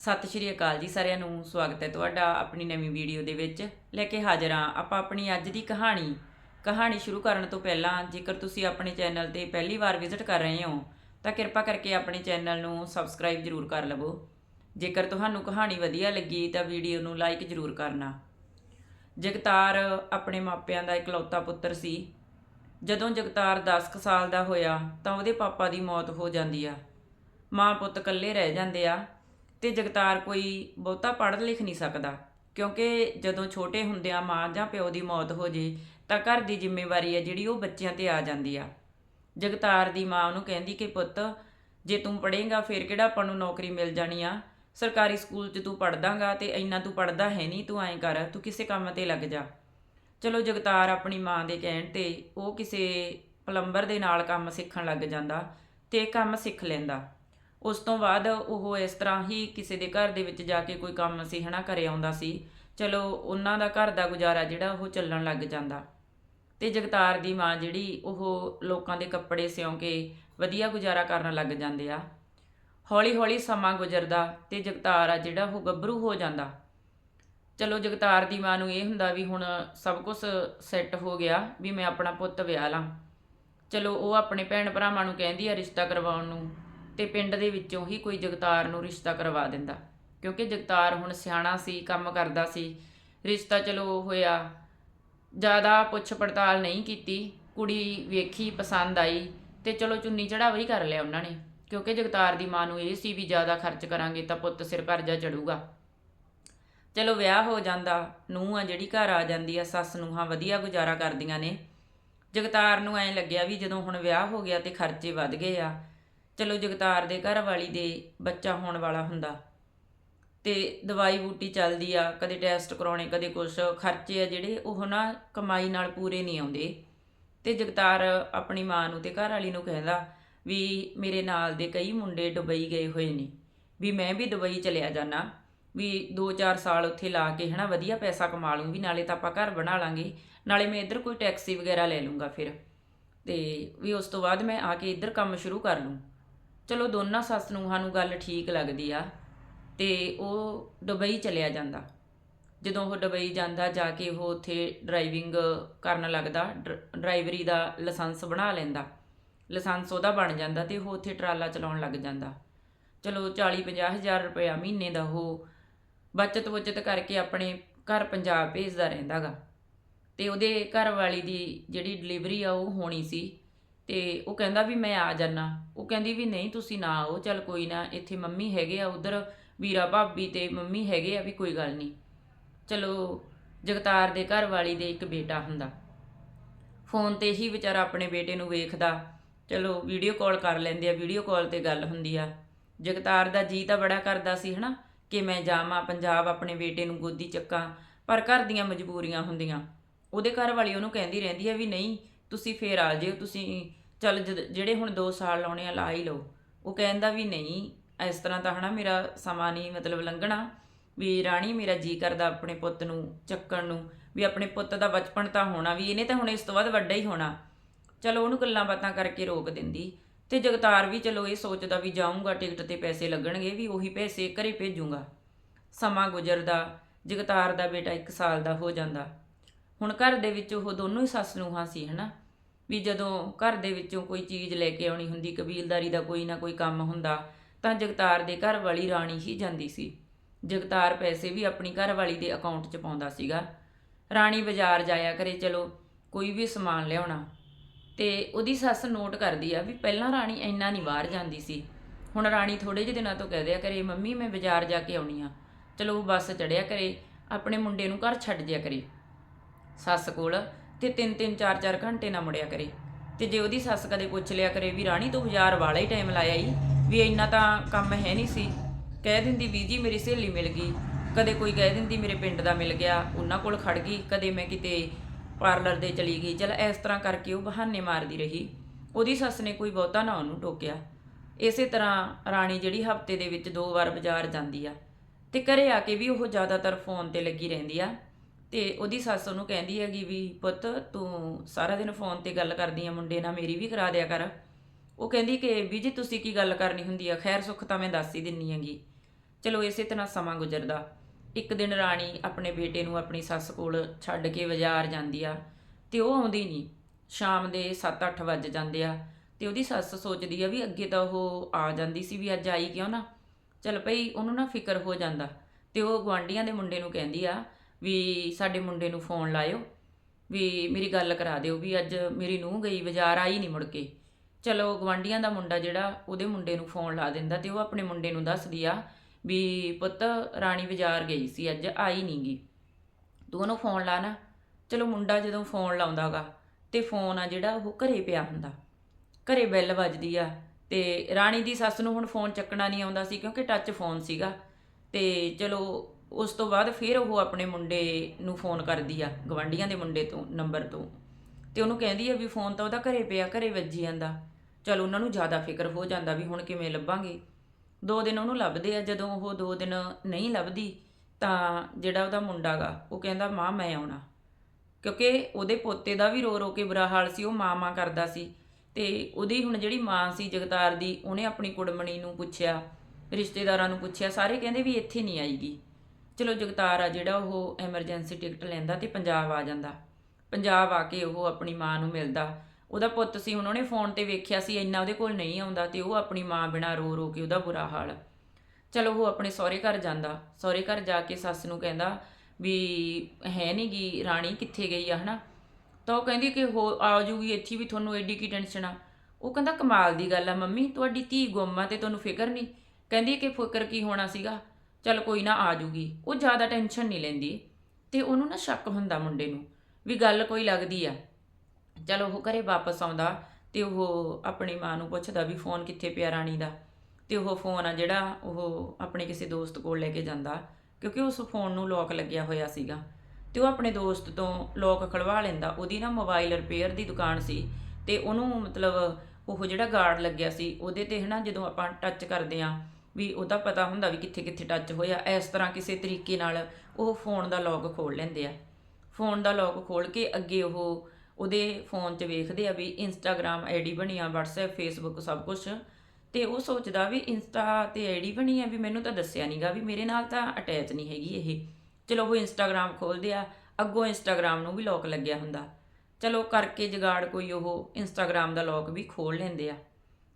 ਸਤਿ ਸ਼੍ਰੀ ਅਕਾਲ ਜੀ ਸਾਰਿਆਂ ਨੂੰ, ਸਵਾਗਤ ਹੈ ਤੁਹਾਡਾ ਆਪਣੀ ਨਵੀਂ ਵੀਡੀਓ ਦੇ ਵਿੱਚ। ਲੈ ਕੇ ਹਾਜ਼ਰ ਹਾਂ ਆਪਾਂ ਆਪਣੀ ਅੱਜ ਦੀ ਕਹਾਣੀ। ਕਹਾਣੀ ਸ਼ੁਰੂ ਕਰਨ ਤੋਂ ਪਹਿਲਾਂ ਜੇਕਰ ਤੁਸੀਂ ਆਪਣੇ ਚੈਨਲ ਤੇ ਪਹਿਲੀ ਵਾਰ ਵਿਜ਼ਿਟ ਕਰ ਰਹੇ ਹੋ, ਤਾਂ ਕਿਰਪਾ ਕਰਕੇ ਆਪਣੇ ਚੈਨਲ ਨੂੰ ਸਬਸਕ੍ਰਾਈਬ ਜ਼ਰੂਰ ਕਰ ਲਵੋ। ਜੇਕਰ ਤੁਹਾਨੂੰ ਕਹਾਣੀ ਵਧੀਆ ਲੱਗੀ, ਤਾਂ ਵੀਡੀਓ ਨੂੰ ਲਾਈਕ ਜ਼ਰੂਰ ਕਰਨਾ। ਜਗਤਾਰ ਆਪਣੇ ਮਾਪਿਆਂ ਦਾ ਇਕਲੌਤਾ ਪੁੱਤਰ ਸੀ। ਜਦੋਂ ਜਗਤਾਰ 10 ਕੁ ਸਾਲ ਦਾ ਹੋਇਆ, ਤਾਂ ਉਹਦੇ ਪਾਪਾ ਦੀ ਮੌਤ ਹੋ ਜਾਂਦੀ ਆ। ਮਾਂ ਪੁੱਤ ਇਕੱਲੇ ਰਹਿ ਜਾਂਦੇ ਆ। ਤੇ ਜਗਤਾਰ ਕੋਈ ਬਹੁਤਾ ਪੜ੍ਹ ਲਿਖ ਨਹੀਂ ਸਕਦਾ। ਕਿਉਂਕਿ ਜਦੋਂ ਛੋਟੇ ਹੁੰਦਿਆਂ ਮਾਂ ਜਾਂ ਪਿਓ ਦੀ ਮੌਤ ਹੋ ਜੇ, ਤਾਂ ਘਰ ਦੀ ਜ਼ਿੰਮੇਵਾਰੀ ਹੈ ਜਿਹੜੀ ਉਹ ਬੱਚਿਆਂ ਤੇ ਆ ਜਾਂਦੀ ਆ। ਜਗਤਾਰ ਦੀ ਮਾਂ ਉਹਨੂੰ ਕਹਿੰਦੀ ਕਿ ਪੁੱਤ, ਜੇ ਤੂੰ ਪੜ੍ਹੇਂਗਾ, ਫਿਰ ਕਿਹੜਾ ਆਪਾਂ ਨੂੰ ਨੌਕਰੀ ਮਿਲ ਜਾਣੀ ਆ? ਸਰਕਾਰੀ ਸਕੂਲ 'ਚ ਤੂੰ ਪੜ੍ਹਦਾਂਗਾ ਤੇ ਇੰਨਾ ਤੂੰ ਪੜ੍ਹਦਾ ਹੈ ਨਹੀਂ, ਤੂੰ ਐਂ ਕਰ, ਤੂੰ ਕਿਸੇ ਕੰਮ ਤੇ ਲੱਗ ਜਾ। ਚਲੋ ਜਗਤਾਰ ਆਪਣੀ ਮਾਂ ਦੇ ਕਹਿਣ ਤੇ ਉਹ ਕਿਸੇ ਪਲੰਬਰ ਦੇ ਨਾਲ ਕੰਮ ਸਿੱਖਣ ਲੱਗ ਜਾਂਦਾ ਤੇ ਕੰਮ ਸਿੱਖ ਲੈਂਦਾ। ਉਸ ਤੋਂ ਬਾਅਦ ਉਹ ਇਸ ਤਰ੍ਹਾਂ ਹੀ ਕਿਸੇ ਦੇ ਘਰ ਦੇ ਵਿੱਚ ਜਾ ਕੇ ਕੋਈ ਕੰਮ ਸੀ, ਹਨਾ, ਘਰੇ ਆਉਂਦਾ ਸੀ। ਚਲੋ, ਉਹਨਾਂ ਦਾ ਘਰ ਦਾ ਗੁਜ਼ਾਰਾ ਜਿਹੜਾ ਉਹ ਚੱਲਣ ਲੱਗ ਜਾਂਦਾ। ਤੇ ਜਗਤਾਰ ਦੀ ਮਾਂ ਜਿਹੜੀ, ਉਹ ਲੋਕਾਂ ਦੇ ਕੱਪੜੇ ਸਿਉਂ ਕੇ ਵਧੀਆ ਗੁਜ਼ਾਰਾ ਕਰਨ ਲੱਗ ਜਾਂਦੇ ਆ। ਹੌਲੀ ਹੌਲੀ ਸਮਾਂ ਗੁਜ਼ਰਦਾ ਤੇ ਜਗਤਾਰ ਆ ਜਿਹੜਾ, ਉਹ ਗੱਭਰੂ ਹੋ ਜਾਂਦਾ। ਚਲੋ, ਜਗਤਾਰ ਦੀ ਮਾਂ ਨੂੰ ਇਹ ਹੁੰਦਾ ਵੀ ਹੁਣ ਸਭ ਕੁਝ ਸੈੱਟ ਹੋ ਗਿਆ, ਵੀ ਮੈਂ ਆਪਣਾ ਪੁੱਤ ਵਿਆਹ ਲਾਂ। ਚਲੋ, ਉਹ ਆਪਣੇ ਭੈਣ ਭਰਾਵਾਂ ਨੂੰ ਕਹਿੰਦੀ ਆ ਰਿਸ਼ਤਾ ਕਰਵਾਉਣ ਨੂੰ। ਤੇ ਪਿੰਡ ਦੇ ਵਿੱਚੋਂ ਹੀ ਕੋਈ ਜਗਤਾਰ ਨੂੰ ਰਿਸ਼ਤਾ ਕਰਵਾ ਦਿੰਦਾ। ਕਿਉਂਕਿ ਜਗਤਾਰ ਹੁਣ ਸਿਆਣਾ ਸੀ, ਕੰਮ ਕਰਦਾ ਸੀ। ਰਿਸ਼ਤਾ ਚਲੋ ਹੋਇਆ। ਜ਼ਿਆਦਾ ਪੁੱਛ ਪੜਤਾਲ ਨਹੀਂ ਕੀਤੀ। ਕੁੜੀ ਵੇਖੀ, ਪਸੰਦ ਆਈ ਤੇ ਚਲੋ ਚੁੰਨੀ ਚੜਾਵਾ ਹੀ ਕਰ ਲਿਆ ਉਹਨਾਂ ਨੇ। ਕਿਉਂਕਿ ਜਗਤਾਰ ਦੀ ਮਾਂ ਨੂੰ ਇਹ ਸੀ ਵੀ ਜ਼ਿਆਦਾ ਖਰਚ ਕਰਾਂਗੇ ਤਾਂ ਪੁੱਤ ਸਿਰ ਕਰਜ਼ਾ ਚੜੂਗਾ। ਚਲੋ ਵਿਆਹ ਹੋ ਜਾਂਦਾ, ਨੂੰਹ ਆ ਜਿਹੜੀ ਘਰ ਆ ਜਾਂਦੀ ਆ, ਸੱਸ ਨੂੰਹਾਂ ਵਧੀਆ ਗੁਜ਼ਾਰਾ ਕਰਦੀਆਂ ਨੇ। ਜਗਤਾਰ ਨੂੰ ਐਂ ਲੱਗਿਆ ਵੀ ਜਦੋਂ ਹੁਣ ਵਿਆਹ ਹੋ ਗਿਆ ਤੇ ਖਰਚੇ ਵੱਧ ਗਏ ਆ ਚਲੋ ਜਗਤਾਰ ਦੇ ਘਰ ਵਾਲੀ ਦੇ ਬੱਚਾ ਹੋਣ ਵਾਲਾ ਹੁੰਦਾ। ਤੇ ਦਵਾਈ ਬੂਟੀ ਚੱਲਦੀ ਆ, ਕਦੇ ਟੈਸਟ ਕਰਾਉਣੇ, ਕਦੇ ਕੁਛ ਖਰਚੇ ਆ ਜਿਹੜੇ, ਉਹ ਨਾ ਕਮਾਈ ਨਾਲ ਪੂਰੇ ਨਹੀਂ ਆਉਂਦੇ। ਤੇ ਜਗਤਾਰ ਆਪਣੀ ਮਾਂ ਨੂੰ ਤੇ ਘਰ ਵਾਲੀ ਨੂੰ ਕਹਿੰਦਾ ਵੀ ਮੇਰੇ ਨਾਲ ਦੇ ਕਈ ਮੁੰਡੇ ਦੁਬਈ ਗਏ ਹੋਏ ਨੇ, ਵੀ ਮੈਂ ਵੀ ਦੁਬਈ ਚਲਿਆ ਜਾਣਾ ਵੀ 2-4 ਸਾਲ ਉੱਥੇ ਲਾ ਕੇ ਹਨਾ ਵਧੀਆ ਪੈਸਾ ਕਮਾ ਲੂੰ ਵੀ ਨਾਲੇ ਤਾਂ ਆਪਾਂ ਘਰ ਬਣਾ ਲਾਂਗੇ, ਨਾਲੇ ਮੈਂ ਇੱਧਰ ਕੋਈ ਟੈਕਸੀ ਵਗੈਰਾ ਲੈ ਲੂੰਗਾ ਫਿਰ। ਤੇ ਵੀ ਉਸ ਤੋਂ ਬਾਅਦ ਮੈਂ ਆ ਕੇ ਇੱਧਰ ਕੰਮ ਸ਼ੁਰੂ ਕਰ ਲੂੰ ਚਲੋ ਦੋਨਾਂ ਸੱਸ ਨੂੰਹਾਂ ਨੂੰ ਗੱਲ ਠੀਕ ਲੱਗਦੀ ਆ, ਤੇ ਉਹ ਦੁਬਈ ਚਲਿਆ ਜਾਂਦਾ। ਜਦੋਂ ਉਹ ਦੁਬਈ ਜਾਂਦਾ, ਜਾ ਕੇ ਉਹ ਉੱਥੇ ਡਰਾਈਵਿੰਗ ਕਰਨ ਲੱਗਦਾ, ਡਰ- ਡਰਾਈਵਰੀ ਦਾ ਲਾਇਸੈਂਸ ਬਣਾ ਲੈਂਦਾ। ਲਾਇਸੈਂਸ ਉਹਦਾ ਬਣ ਜਾਂਦਾ ਤੇ ਉਹ ਉੱਥੇ ਟਰਾਲਾ ਚਲਾਉਣ ਲੱਗ ਜਾਂਦਾ। ਚਲੋ 40 50 ਹਜ਼ਾਰ ਰੁਪਇਆ ਮਹੀਨੇ ਦਾ ਉਹ ਬਚਤ ਬਚਤ ਕਰਕੇ ਆਪਣੇ ਘਰ ਪੰਜਾਬ ਭੇਜਦਾ ਰਹਿੰਦਾਗਾ। ਤੇ ਉਹਦੇ ਘਰ ਵਾਲੀ ਦੀ ਜਿਹੜੀ ਡਿਲੀਵਰੀ ਆ ਉਹ ਹੋਣੀ ਸੀ। ਤੇ ਉਹ ਕਹਿੰਦਾ ਵੀ ਮੈਂ ਆ ਜਾਣਾ ਉਹ ਕਹਿੰਦੀ ਵੀ ਨਹੀਂ, ਤੁਸੀਂ ਨਾ ਆਓ। ਚੱਲ ਕੋਈ ਨਾ, ਇੱਥੇ ਮੰਮੀ ਹੈਗੇ ਆ ਉਧਰ, ਵੀਰਾ ਭਾਬੀ ਤੇ ਮੰਮੀ ਹੈਗੇ ਆ ਵੀ ਕੋਈ ਗੱਲ ਨਹੀਂ। ਚਲੋ, ਜਗਤਾਰ ਦੇ ਘਰ ਵਾਲੀ ਦੇ ਇੱਕ ਬੇਟਾ ਹੁੰਦਾ। ਫੋਨ ਤੇ ਹੀ ਵਿਚਾਰਾ ਆਪਣੇ ਬੇਟੇ ਨੂੰ ਵੇਖਦਾ। ਚਲੋ, ਵੀਡੀਓ ਕਾਲ ਕਰ ਲੈਂਦੇ ਆ। ਵੀਡੀਓ ਕਾਲ ਤੇ ਗੱਲ ਹੁੰਦੀ ਆ। ਜਗਤਾਰ ਦਾ ਜੀ ਤਾਂ ਬੜਾ ਕਰਦਾ ਸੀ, ਹਨਾ, ਕਿ ਮੈਂ ਜਾਵਾਂ, ਪੰਜਾਬ ਆਪਣੇ ਬੇਟੇ ਨੂੰ ਗੋਦੀ ਚੱਕਾਂ। ਪਰ ਘਰ ਦੀਆਂ ਮਜਬੂਰੀਆਂ ਹੁੰਦੀਆਂ। ਉਹਦੇ ਘਰ ਵਾਲੀ ਉਹਨੂੰ ਕਹਿੰਦੀ ਰਹਿੰਦੀ ਆ ਵੀ ਨਹੀਂ, ਤੁਸੀਂ ਫੇਰ ਆ ਜਿਓ, ਤੁਸੀਂ ਚੱਲ ਜਦ- ਜਿਹੜੇ ਹੁਣ 2 ਸਾਲ ਲਾਉਣੇ ਆ, ਲਾ ਹੀ ਲਓ। ਉਹ ਕਹਿੰਦਾ ਵੀ ਨਹੀਂ, ਇਸ ਤਰ੍ਹਾਂ ਤਾਂ ਹਨਾ ਮੇਰਾ ਸਮਾਂ ਨਹੀਂ ਮਤਲਬ ਲੰਘਣਾ ਵੀ ਰਾਣੀ ਮੇਰਾ ਜੀ ਕਰਦਾ ਆਪਣੇ ਪੁੱਤ ਨੂੰ ਚੱਕਣ ਨੂੰ, ਵੀ ਆਪਣੇ ਪੁੱਤ ਦਾ ਬਚਪਨ ਤਾਂ ਹੋਣਾ ਵੀ, ਇਹਨੇ ਤਾਂ ਹੁਣ ਇਸ ਤੋਂ ਬਾਅਦ ਵੱਡਾ ਹੀ ਹੋਣਾ। ਚਲੋ ਉਹਨੂੰ ਗੱਲਾਂ ਬਾਤਾਂ ਕਰਕੇ ਰੋਕ ਦਿੰਦੀ ਤੇ ਜਗਤਾਰ ਵੀ ਚਲੋ ਇਹ ਸੋਚਦਾ ਵੀ ਜਾਊਂਗਾ ਟਿਕਟ ਤੇ ਪੈਸੇ ਲੱਗਣਗੇ ਵੀ ਉਹੀ ਪੈਸੇ ਘਰੇ ਭੇਜੂੰਗਾ। ਸਮਾਂ ਗੁਜ਼ਰਦਾ, ਜਗਤਾਰ ਦਾ ਬੇਟਾ 1 ਸਾਲ ਦਾ ਹੋ ਜਾਂਦਾ। ਹੁਣ ਘਰ ਦੇ ਵਿੱਚ ਉਹ ਦੋਨੋਂ ਹੀ ਸੱਸ ਨੂੰਹਾਂ ਸੀ ਹਨਾ। ਵੀ ਜਦੋਂ ਘਰ ਦੇ ਵਿੱਚੋਂ ਕੋਈ ਚੀਜ਼ ਲੈ ਕੇ ਆਉਣੀ ਹੁੰਦੀ, ਕਬੀਲਦਾਰੀ ਦਾ ਕੋਈ ਨਾ ਕੋਈ ਕੰਮ ਹੁੰਦਾ, ਤਾਂ ਜਗਤਾਰ ਦੇ ਘਰ ਵਾਲੀ ਰਾਣੀ ਹੀ ਜਾਂਦੀ ਸੀ। ਜਗਤਾਰ ਪੈਸੇ ਵੀ ਆਪਣੀ ਘਰ ਵਾਲੀ ਦੇ ਅਕਾਊਂਟ 'ਚ ਪਾਉਂਦਾ ਸੀਗਾ। ਰਾਣੀ ਬਾਜ਼ਾਰ ਜਾਇਆ ਕਰੇ, ਚਲੋ, ਕੋਈ ਵੀ ਸਮਾਨ ਲਿਆਉਣਾ। ਤੇ ਉਹਦੀ ਸੱਸ ਨੋਟ ਕਰਦੀ ਆ ਵੀ ਪਹਿਲਾਂ ਰਾਣੀ ਇੰਨਾ ਨਹੀਂ ਬਾਹਰ ਜਾਂਦੀ ਸੀ। ਹੁਣ ਰਾਣੀ ਥੋੜੇ ਜਿਹੇ ਦਿਨਾਂ ਤੋਂ ਕਹਿ ਦਿਆ ਕਰੇ, ਮੰਮੀ, ਮੈਂ ਬਾਜ਼ਾਰ ਜਾ ਕੇ ਆਉਣੀ ਆ। ਚਲੋ, ਉਹ ਬੱਸ ਚੜਿਆ ਕਰੇ, ਆਪਣੇ ਮੁੰਡੇ ਨੂੰ ਘਰ ਛੱਡ ਜਿਆ ਕਰੇ। ਸੱਸ ਕੋਲ ਤੇ ਤਿੰਨ ਤਿੰਨ ਚਾਰ ਚਾਰ ਘੰਟੇ ਨਾ ਮੁੜਿਆ ਕਰੇ। ਤੇ ਜੇ ਉਹਦੀ ਸੱਸ ਕਦੇ ਪੁੱਛ ਲਿਆ ਕਰੇ ਵੀ ਰਾਣੀ ਤੂੰ ਬਾਜ਼ਾਰ ਵਾਲਾ ਹੀ ਟਾਈਮ ਲਾਇਆ ਈ, ਵੀ ਇੰਨਾ ਤਾਂ ਕੰਮ ਹੈ ਨਹੀਂ ਸੀ। ਕਹਿ ਦਿੰਦੀ ਵੀ ਜੀ, ਮੇਰੀ ਸਹੇਲੀ ਮਿਲ ਗਈ। ਕਦੇ ਕੋਈ ਕਹਿ ਦਿੰਦੀ, ਮੇਰੇ ਪਿੰਡ ਦਾ ਮਿਲ ਗਿਆ, ਉਹਨਾਂ ਕੋਲ ਖੜ ਗਈ। ਕਦੇ ਮੈਂ ਕਿਤੇ ਪਾਰਲਰ ਦੇ ਚਲੀ ਗਈ। ਚਲ ਇਸ ਤਰ੍ਹਾਂ ਕਰਕੇ ਉਹ ਬਹਾਨੇ ਮਾਰਦੀ ਰਹੀ। ਉਹਦੀ ਸੱਸ ਨੇ ਕੋਈ ਬਹੁਤਾ ਨਾ ਉਹਨੂੰ ਟੋਕਿਆ। ਇਸੇ ਤਰ੍ਹਾਂ ਰਾਣੀ ਜਿਹੜੀ ਹਫ਼ਤੇ ਦੇ ਵਿੱਚ ਦੋ ਵਾਰ ਬਾਜ਼ਾਰ ਜਾਂਦੀ ਆ। ਤੇ ਘਰੇ ਆ ਕੇ ਵੀ ਉਹ ਜ਼ਿਆਦਾਤਰ ਫੋਨ ਤੇ ਲੱਗੀ ਰਹਿੰਦੀ ਆ। ਤੇ ਉਹਦੀ ਸੱਸ ਉਹਨੂੰ ਕਹਿੰਦੀ ਹੈਗੀ ਵੀ, ਪੁੱਤ, ਤੂੰ ਸਾਰਾ ਦਿਨ ਫੋਨ ਤੇ ਗੱਲ ਕਰਦੀ ਆ, ਮੁੰਡੇ ਨਾਲ ਮੇਰੀ ਵੀ ਕਰਾ ਦਿਆ ਕਰ। ਉਹ ਕਹਿੰਦੀ ਕਿ, ਵੀ ਜੀ ਤੁਸੀਂ ਕੀ ਗੱਲ ਕਰਨੀ ਹੁੰਦੀ ਆ, ਖੈਰ ਸੁੱਖ ਤਾਂ ਮੈਂ ਦੱਸ ਹੀ ਦਿੰਨੀ ਹੈਗੀ। ਚਲੋ ਇਸੇ ਤਰ੍ਹਾਂ ਸਮਾਂ ਗੁਜ਼ਰਦਾ। ਇੱਕ ਦਿਨ ਰਾਣੀ ਆਪਣੇ ਬੇਟੇ ਨੂੰ ਆਪਣੀ ਸੱਸ ਕੋਲ ਛੱਡ ਕੇ ਬਾਜ਼ਾਰ ਜਾਂਦੀ ਆ ਤੇ ਉਹ ਆਉਂਦੀ ਨਹੀਂ ਸ਼ਾਮ ਦੇ 7-8 ਵੱਜ ਜਾਂਦੇ ਆ ਤੇ ਉਹਦੀ ਸੱਸ ਸੋਚਦੀ ਆ ਵੀ ਅੱਗੇ ਤਾਂ ਉਹ ਆ ਜਾਂਦੀ ਸੀ ਵੀ ਅੱਜ ਆਈ ਕਿਉਂ ਨਾ। ਚਲ ਭਈ ਉਹਨੂੰ ਨਾ ਫਿਕਰ ਹੋ ਜਾਂਦਾ। ਤੇ ਉਹ ਗਵਾਂਢੀਆਂ ਦੇ ਮੁੰਡੇ ਨੂੰ ਕਹਿੰਦੀ ਆ ਵੀ ਸਾਡੇ ਮੁੰਡੇ ਨੂੰ ਫੋਨ ਲਾਇਓ, ਵੀ ਮੇਰੀ ਗੱਲ ਕਰਾ ਦਿਓ ਵੀ ਅੱਜ ਮੇਰੀ ਨੂੰਹ ਗਈ, ਬਾਜ਼ਾਰ ਆਈ ਨਹੀਂ ਮੁੜ ਕੇ। ਚਲੋ ਗਵਾਂਢੀਆਂ ਦਾ ਮੁੰਡਾ ਜਿਹੜਾ, ਉਹਦੇ ਮੁੰਡੇ ਨੂੰ ਫੋਨ ਲਾ ਦਿੰਦਾ ਤੇ ਉਹ ਆਪਣੇ ਮੁੰਡੇ ਨੂੰ ਦੱਸਦੀ ਆ ਵੀ ਪੁੱਤ ਰਾਣੀ ਬਾਜ਼ਾਰ ਗਈ ਸੀ, ਅੱਜ ਆਈ ਨਹੀਂ ਗਈ ਤੂੰ ਉਹਨੂੰ ਫੋਨ ਲਾ ਨਾ। ਚਲੋ ਮੁੰਡਾ ਜਦੋਂ ਫੋਨ ਲਾਉਂਦਾਗਾ ਤੇ ਫੋਨ ਆ ਜਿਹੜਾ, ਉਹ ਘਰੇ ਪਿਆ ਹੁੰਦਾ। ਘਰੇ ਬੈਲ ਵੱਜਦੀ ਆ ਤੇ ਰਾਣੀ ਦੀ ਸੱਸ ਨੂੰ ਹੁਣ ਫੋਨ ਚੱਕਣਾ ਨਹੀਂ ਆਉਂਦਾ ਸੀ ਕਿਉਂਕਿ ਟੱਚ ਫੋਨ ਸੀਗਾ। ਤੇ ਚਲੋ ਉਸ ਤੋਂ ਬਾਅਦ ਫਿਰ ਉਹ ਆਪਣੇ ਮੁੰਡੇ ਨੂੰ ਫੋਨ ਕਰਦੀ ਆ ਗਵਾਂਢੀਆਂ ਦੇ ਮੁੰਡੇ ਤੋਂ, ਨੰਬਰ ਤੋਂ। ਤੇ ਉਹਨੂੰ ਕਹਿੰਦੀ ਆ ਵੀ ਫੋਨ ਤਾਂ ਉਹਦਾ ਘਰੇ ਪਿਆ, ਘਰੇ ਵੱਜੀ ਜਾਂਦਾ। ਚਲ ਉਹਨਾਂ ਨੂੰ ਜ਼ਿਆਦਾ ਫਿਕਰ ਹੋ ਜਾਂਦਾ ਵੀ ਹੁਣ ਕਿਵੇਂ ਲੱਭਾਂਗੇ। ਦੋ ਦਿਨ ਉਹਨੂੰ ਲੱਭਦੇ ਆ, ਜਦੋਂ ਉਹ ਦੋ ਦਿਨ ਨਹੀਂ ਲੱਭਦੀ, ਤਾਂ ਜਿਹੜਾ ਉਹਦਾ ਮੁੰਡਾ ਗਾ, ਉਹ ਕਹਿੰਦਾ, ਮਾਂ, ਮੈਂ ਆਉਣਾ। ਕਿਉਂਕਿ ਉਹਦੇ ਪੋਤੇ ਦਾ ਵੀ ਰੋ ਰੋ ਕੇ ਬੁਰਾ ਹਾਲ ਸੀ, ਉਹ ਮਾਂ ਮਾਂ ਕਰਦਾ ਸੀ। ਤੇ ਉਹਦੀ ਹੁਣ ਜਿਹੜੀ ਮਾਂ ਸੀ ਜਗਤਾਰ ਦੀ, ਉਹਨੇ ਆਪਣੀ ਕੁੜਮਣੀ ਨੂੰ ਪੁੱਛਿਆ, ਰਿਸ਼ਤੇਦਾਰਾਂ ਨੂੰ ਪੁੱਛਿਆ, ਸਾਰੇ ਕਹਿੰਦੇ ਵੀ ਇੱਥੇ ਨਹੀਂ ਆਏਗੀ ਚਲੋ ਜਗਤਾਰ ਆ ਜਿਹੜਾ ਉਹ ਐਮਰਜੈਂਸੀ ਟਿਕਟ ਲੈਂਦਾ ਤੇ ਪੰਜਾਬ ਆ ਜਾਂਦਾ। ਪੰਜਾਬ ਆ ਕੇ ਉਹ ਆਪਣੀ ਮਾਂ ਨੂੰ ਮਿਲਦਾ। ਉਹਦਾ ਪੁੱਤ ਸੀ, ਹੁਣ ਉਹਨੇ ਫੋਨ ਤੇ ਵੇਖਿਆ ਸੀ, ਇੰਨਾ ਉਹਦੇ ਕੋਲ ਨਹੀਂ ਆਉਂਦਾ ਤੇ ਉਹ ਆਪਣੀ ਮਾਂ ਬਿਨਾ ਰੋ ਰੋ ਕੇ ਉਹਦਾ ਬੁਰਾ ਹਾਲ। ਚਲੋ ਉਹ ਆਪਣੇ ਸਹੁਰੇ ਘਰ ਜਾਂਦਾ। ਸਹੁਰੇ ਘਰ ਜਾ ਕੇ ਸੱਸ ਨੂੰ ਕਹਿੰਦਾ ਵੀ ਹੈ ਨਹੀਂ ਗੀ, ਰਾਣੀ ਕਿੱਥੇ ਗਈ ਆ, ਹਨਾ? ਤਾਂ ਉਹ ਕਹਿੰਦੀ ਕਿ ਹੋ, ਆ ਜੂਗੀ ਇੱਥੇ ਵੀ ਤੁਹਾਨੂੰ ਐਡੀ ਕੀ ਟੈਨਸ਼ਨ ਆ? ਉਹ ਕਹਿੰਦਾ ਕਮਾਲ ਦੀ ਗੱਲ ਆ ਮੰਮੀ, ਤੁਹਾਡੀ ਧੀ ਗੁੰਮ ਆ ਤੇ ਤੁਹਾਨੂੰ ਫਿਕਰ ਨਹੀਂ ਕਹਿੰਦੀ ਕਿ ਫਿਕਰ ਕੀ ਹੋਣਾ ਸੀਗਾ? ਚਲ ਕੋਈ ਨਾ ਆ ਜੂਗੀ। ਉਹ ਜ਼ਿਆਦਾ ਟੈਨਸ਼ਨ ਨਹੀਂ ਲੈਂਦੀ। ਤੇ ਉਹਨੂੰ ਨਾ ਸ਼ੱਕ ਹੁੰਦਾ ਮੁੰਡੇ ਨੂੰ ਵੀ ਗੱਲ ਕੋਈ ਲੱਗਦੀ ਆ। ਚਲ ਉਹ ਘਰੇ ਵਾਪਸ ਆਉਂਦਾ ਤੇ ਉਹ ਆਪਣੀ ਮਾਂ ਨੂੰ ਪੁੱਛਦਾ ਵੀ ਫੋਨ ਕਿੱਥੇ ਪਿਆ ਰਾਣੀ ਦਾ? ਤੇ ਉਹ ਫੋਨ ਆ ਜਿਹੜਾ ਉਹ ਆਪਣੇ ਕਿਸੇ ਦੋਸਤ ਕੋਲ ਲੈ ਕੇ ਜਾਂਦਾ, ਕਿਉਂਕਿ ਉਸ ਫੋਨ ਨੂੰ ਲੋਕ ਲੱਗਿਆ ਹੋਇਆ ਸੀਗਾ। ਤੇ ਉਹ ਆਪਣੇ ਦੋਸਤ ਤੋਂ ਲੋਕ ਖਲਵਾ ਲੈਂਦਾ। ਉਹਦੀ ਨਾ ਮੋਬਾਈਲ ਰਿਪੇਅਰ ਦੀ ਦੁਕਾਨ ਸੀ ਤੇ ਉਹਨੂੰ ਮਤਲਬ ਉਹ ਜਿਹੜਾ ਗਾਰਡ ਲੱਗਿਆ ਸੀ, ਉਹਦੇ ਤੇ ਹਨਾ ਜਦੋਂ ਆਪਾਂ ਟੱਚ ਕਰਦੇ ਆ ਵੀ ਉਹਦਾ ਪਤਾ ਹੁੰਦਾ ਵੀ ਕਿੱਥੇ ਕਿੱਥੇ ਟੱਚ ਹੋਇਆ। ਇਸ ਤਰ੍ਹਾਂ ਕਿਸੇ ਤਰੀਕੇ ਨਾਲ ਉਹ ਫੋਨ ਦਾ ਲੌਕ ਖੋਲ ਲੈਂਦੇ ਆ। ਫੋਨ ਦਾ ਲੌਕ ਖੋਲ ਕੇ ਅੱਗੇ ਉਹ ਉਹਦੇ ਫੋਨ 'ਚ ਵੇਖਦੇ ਆ ਵੀ ਇੰਸਟਾਗ੍ਰam ਆਈਡੀ ਬਣੀ ਆ, WhatsApp, Facebook ਸਭ ਕੁਝ ਤੇ ਉਹ ਸੋਚਦਾ ਵੀ ਇੰਸਟਾ ਤੇ ਆਈਡੀ ਬਣੀ ਆ ਵੀ ਮੈਨੂੰ ਤਾਂ ਦੱਸਿਆ ਨਹੀਂਗਾ ਵੀ ਮੇਰੇ ਨਾਲ ਤਾਂ ਅਟੈਚ ਨਹੀਂ ਹੈਗੀ ਇਹ। ਚਲੋ ਉਹ ਇੰਸਟਾਗ੍ਰam ਖੋਲਦੇ ਆ, ਅੱਗੋਂ ਇੰਸਟਾਗ੍ਰam ਨੂੰ ਵੀ ਲੌਕ ਲੱਗਿਆ ਹੁੰਦਾ। ਚਲੋ ਕਰਕੇ ਜਗਾੜ ਕੋਈ ਉਹ ਇੰਸਟਾਗ੍ਰam ਦਾ ਲੌਕ ਵੀ ਖੋਲ ਲੈਂਦੇ ਆ।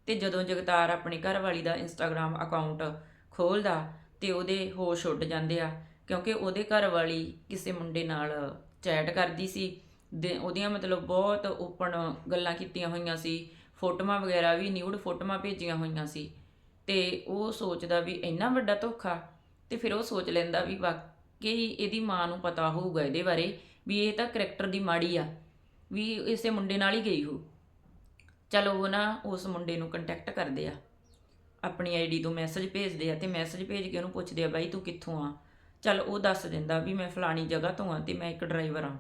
ਤੇ ਜਦੋਂ ਜਗਤਾਰ ਆਪਣੀ ਘਰਵਾਲੀ ਦਾ ਇੰਸਟਾਗ੍ਰam ਅਕਾਊਂਟ ਖੋਲਦਾ ਤੇ ਉਹਦੇ ਹੋਸ਼ ਉੱਡ ਜਾਂਦੇ ਆ, ਕਿਉਂਕਿ ਉਹਦੇ ਘਰਵਾਲੀ ਕਿਸੇ ਮੁੰਡੇ ਨਾਲ ਚੈਟ ਕਰਦੀ ਸੀ, ਦੇ ਉਹਦੀਆਂ ਮਤਲਬ ਬਹੁਤ ਓਪਨ ਗੱਲਾਂ ਕੀਤੀਆਂ ਹੋਈਆਂ ਸੀ, ਫੋਟੋਆਂ ਵਗੈਰਾ ਵੀ ਨਿਊਡ ਫੋਟੋਆਂ ਭੇਜੀਆਂ ਹੋਈਆਂ ਸੀ, ਤੇ ਉਹ ਸੋਚਦਾ ਵੀ ਇੰਨਾ ਵੱਡਾ ਧੋਖਾ, ਤੇ ਫਿਰ ਉਹ ਸੋਚ ਲੈਂਦਾ ਵੀ ਵਾਕਈ ਇਹਦੀ ਮਾਂ ਨੂੰ ਪਤਾ ਹੋਊਗਾ ਇਹਦੇ ਬਾਰੇ ਵੀ ਇਹ ਤਾਂ ਕਰੈਕਟਰ ਦੀ ਮਾੜੀ ਆ, ਵੀ ਇਸੇ ਮੁੰਡੇ ਨਾਲ ਹੀ ਗਈ ਹੋ ਚਲੋ ਉਹ ਨਾ ਉਸ ਮੁੰਡੇ ਨੂੰ ਕੰਟੈਕਟ ਕਰਦੇ ਆ। ਆਪਣੀ ਆਈਡੀ ਤੋਂ ਮੈਸੇਜ ਭੇਜਦੇ ਆ ਤੇ ਮੈਸੇਜ ਭੇਜ ਕੇ ਉਹਨੂੰ ਪੁੱਛਦੇ ਆ, ਬਾਈ ਤੂੰ ਕਿੱਥੋਂ ਆ? ਚਲ ਉਹ ਦੱਸ ਦਿੰਦਾ ਵੀ ਮੈਂ ਫਲਾਣੀ ਜਗ੍ਹਾ ਤੋਂ ਆ ਤੇ ਮੈਂ ਇੱਕ ਡਰਾਈਵਰ ਆ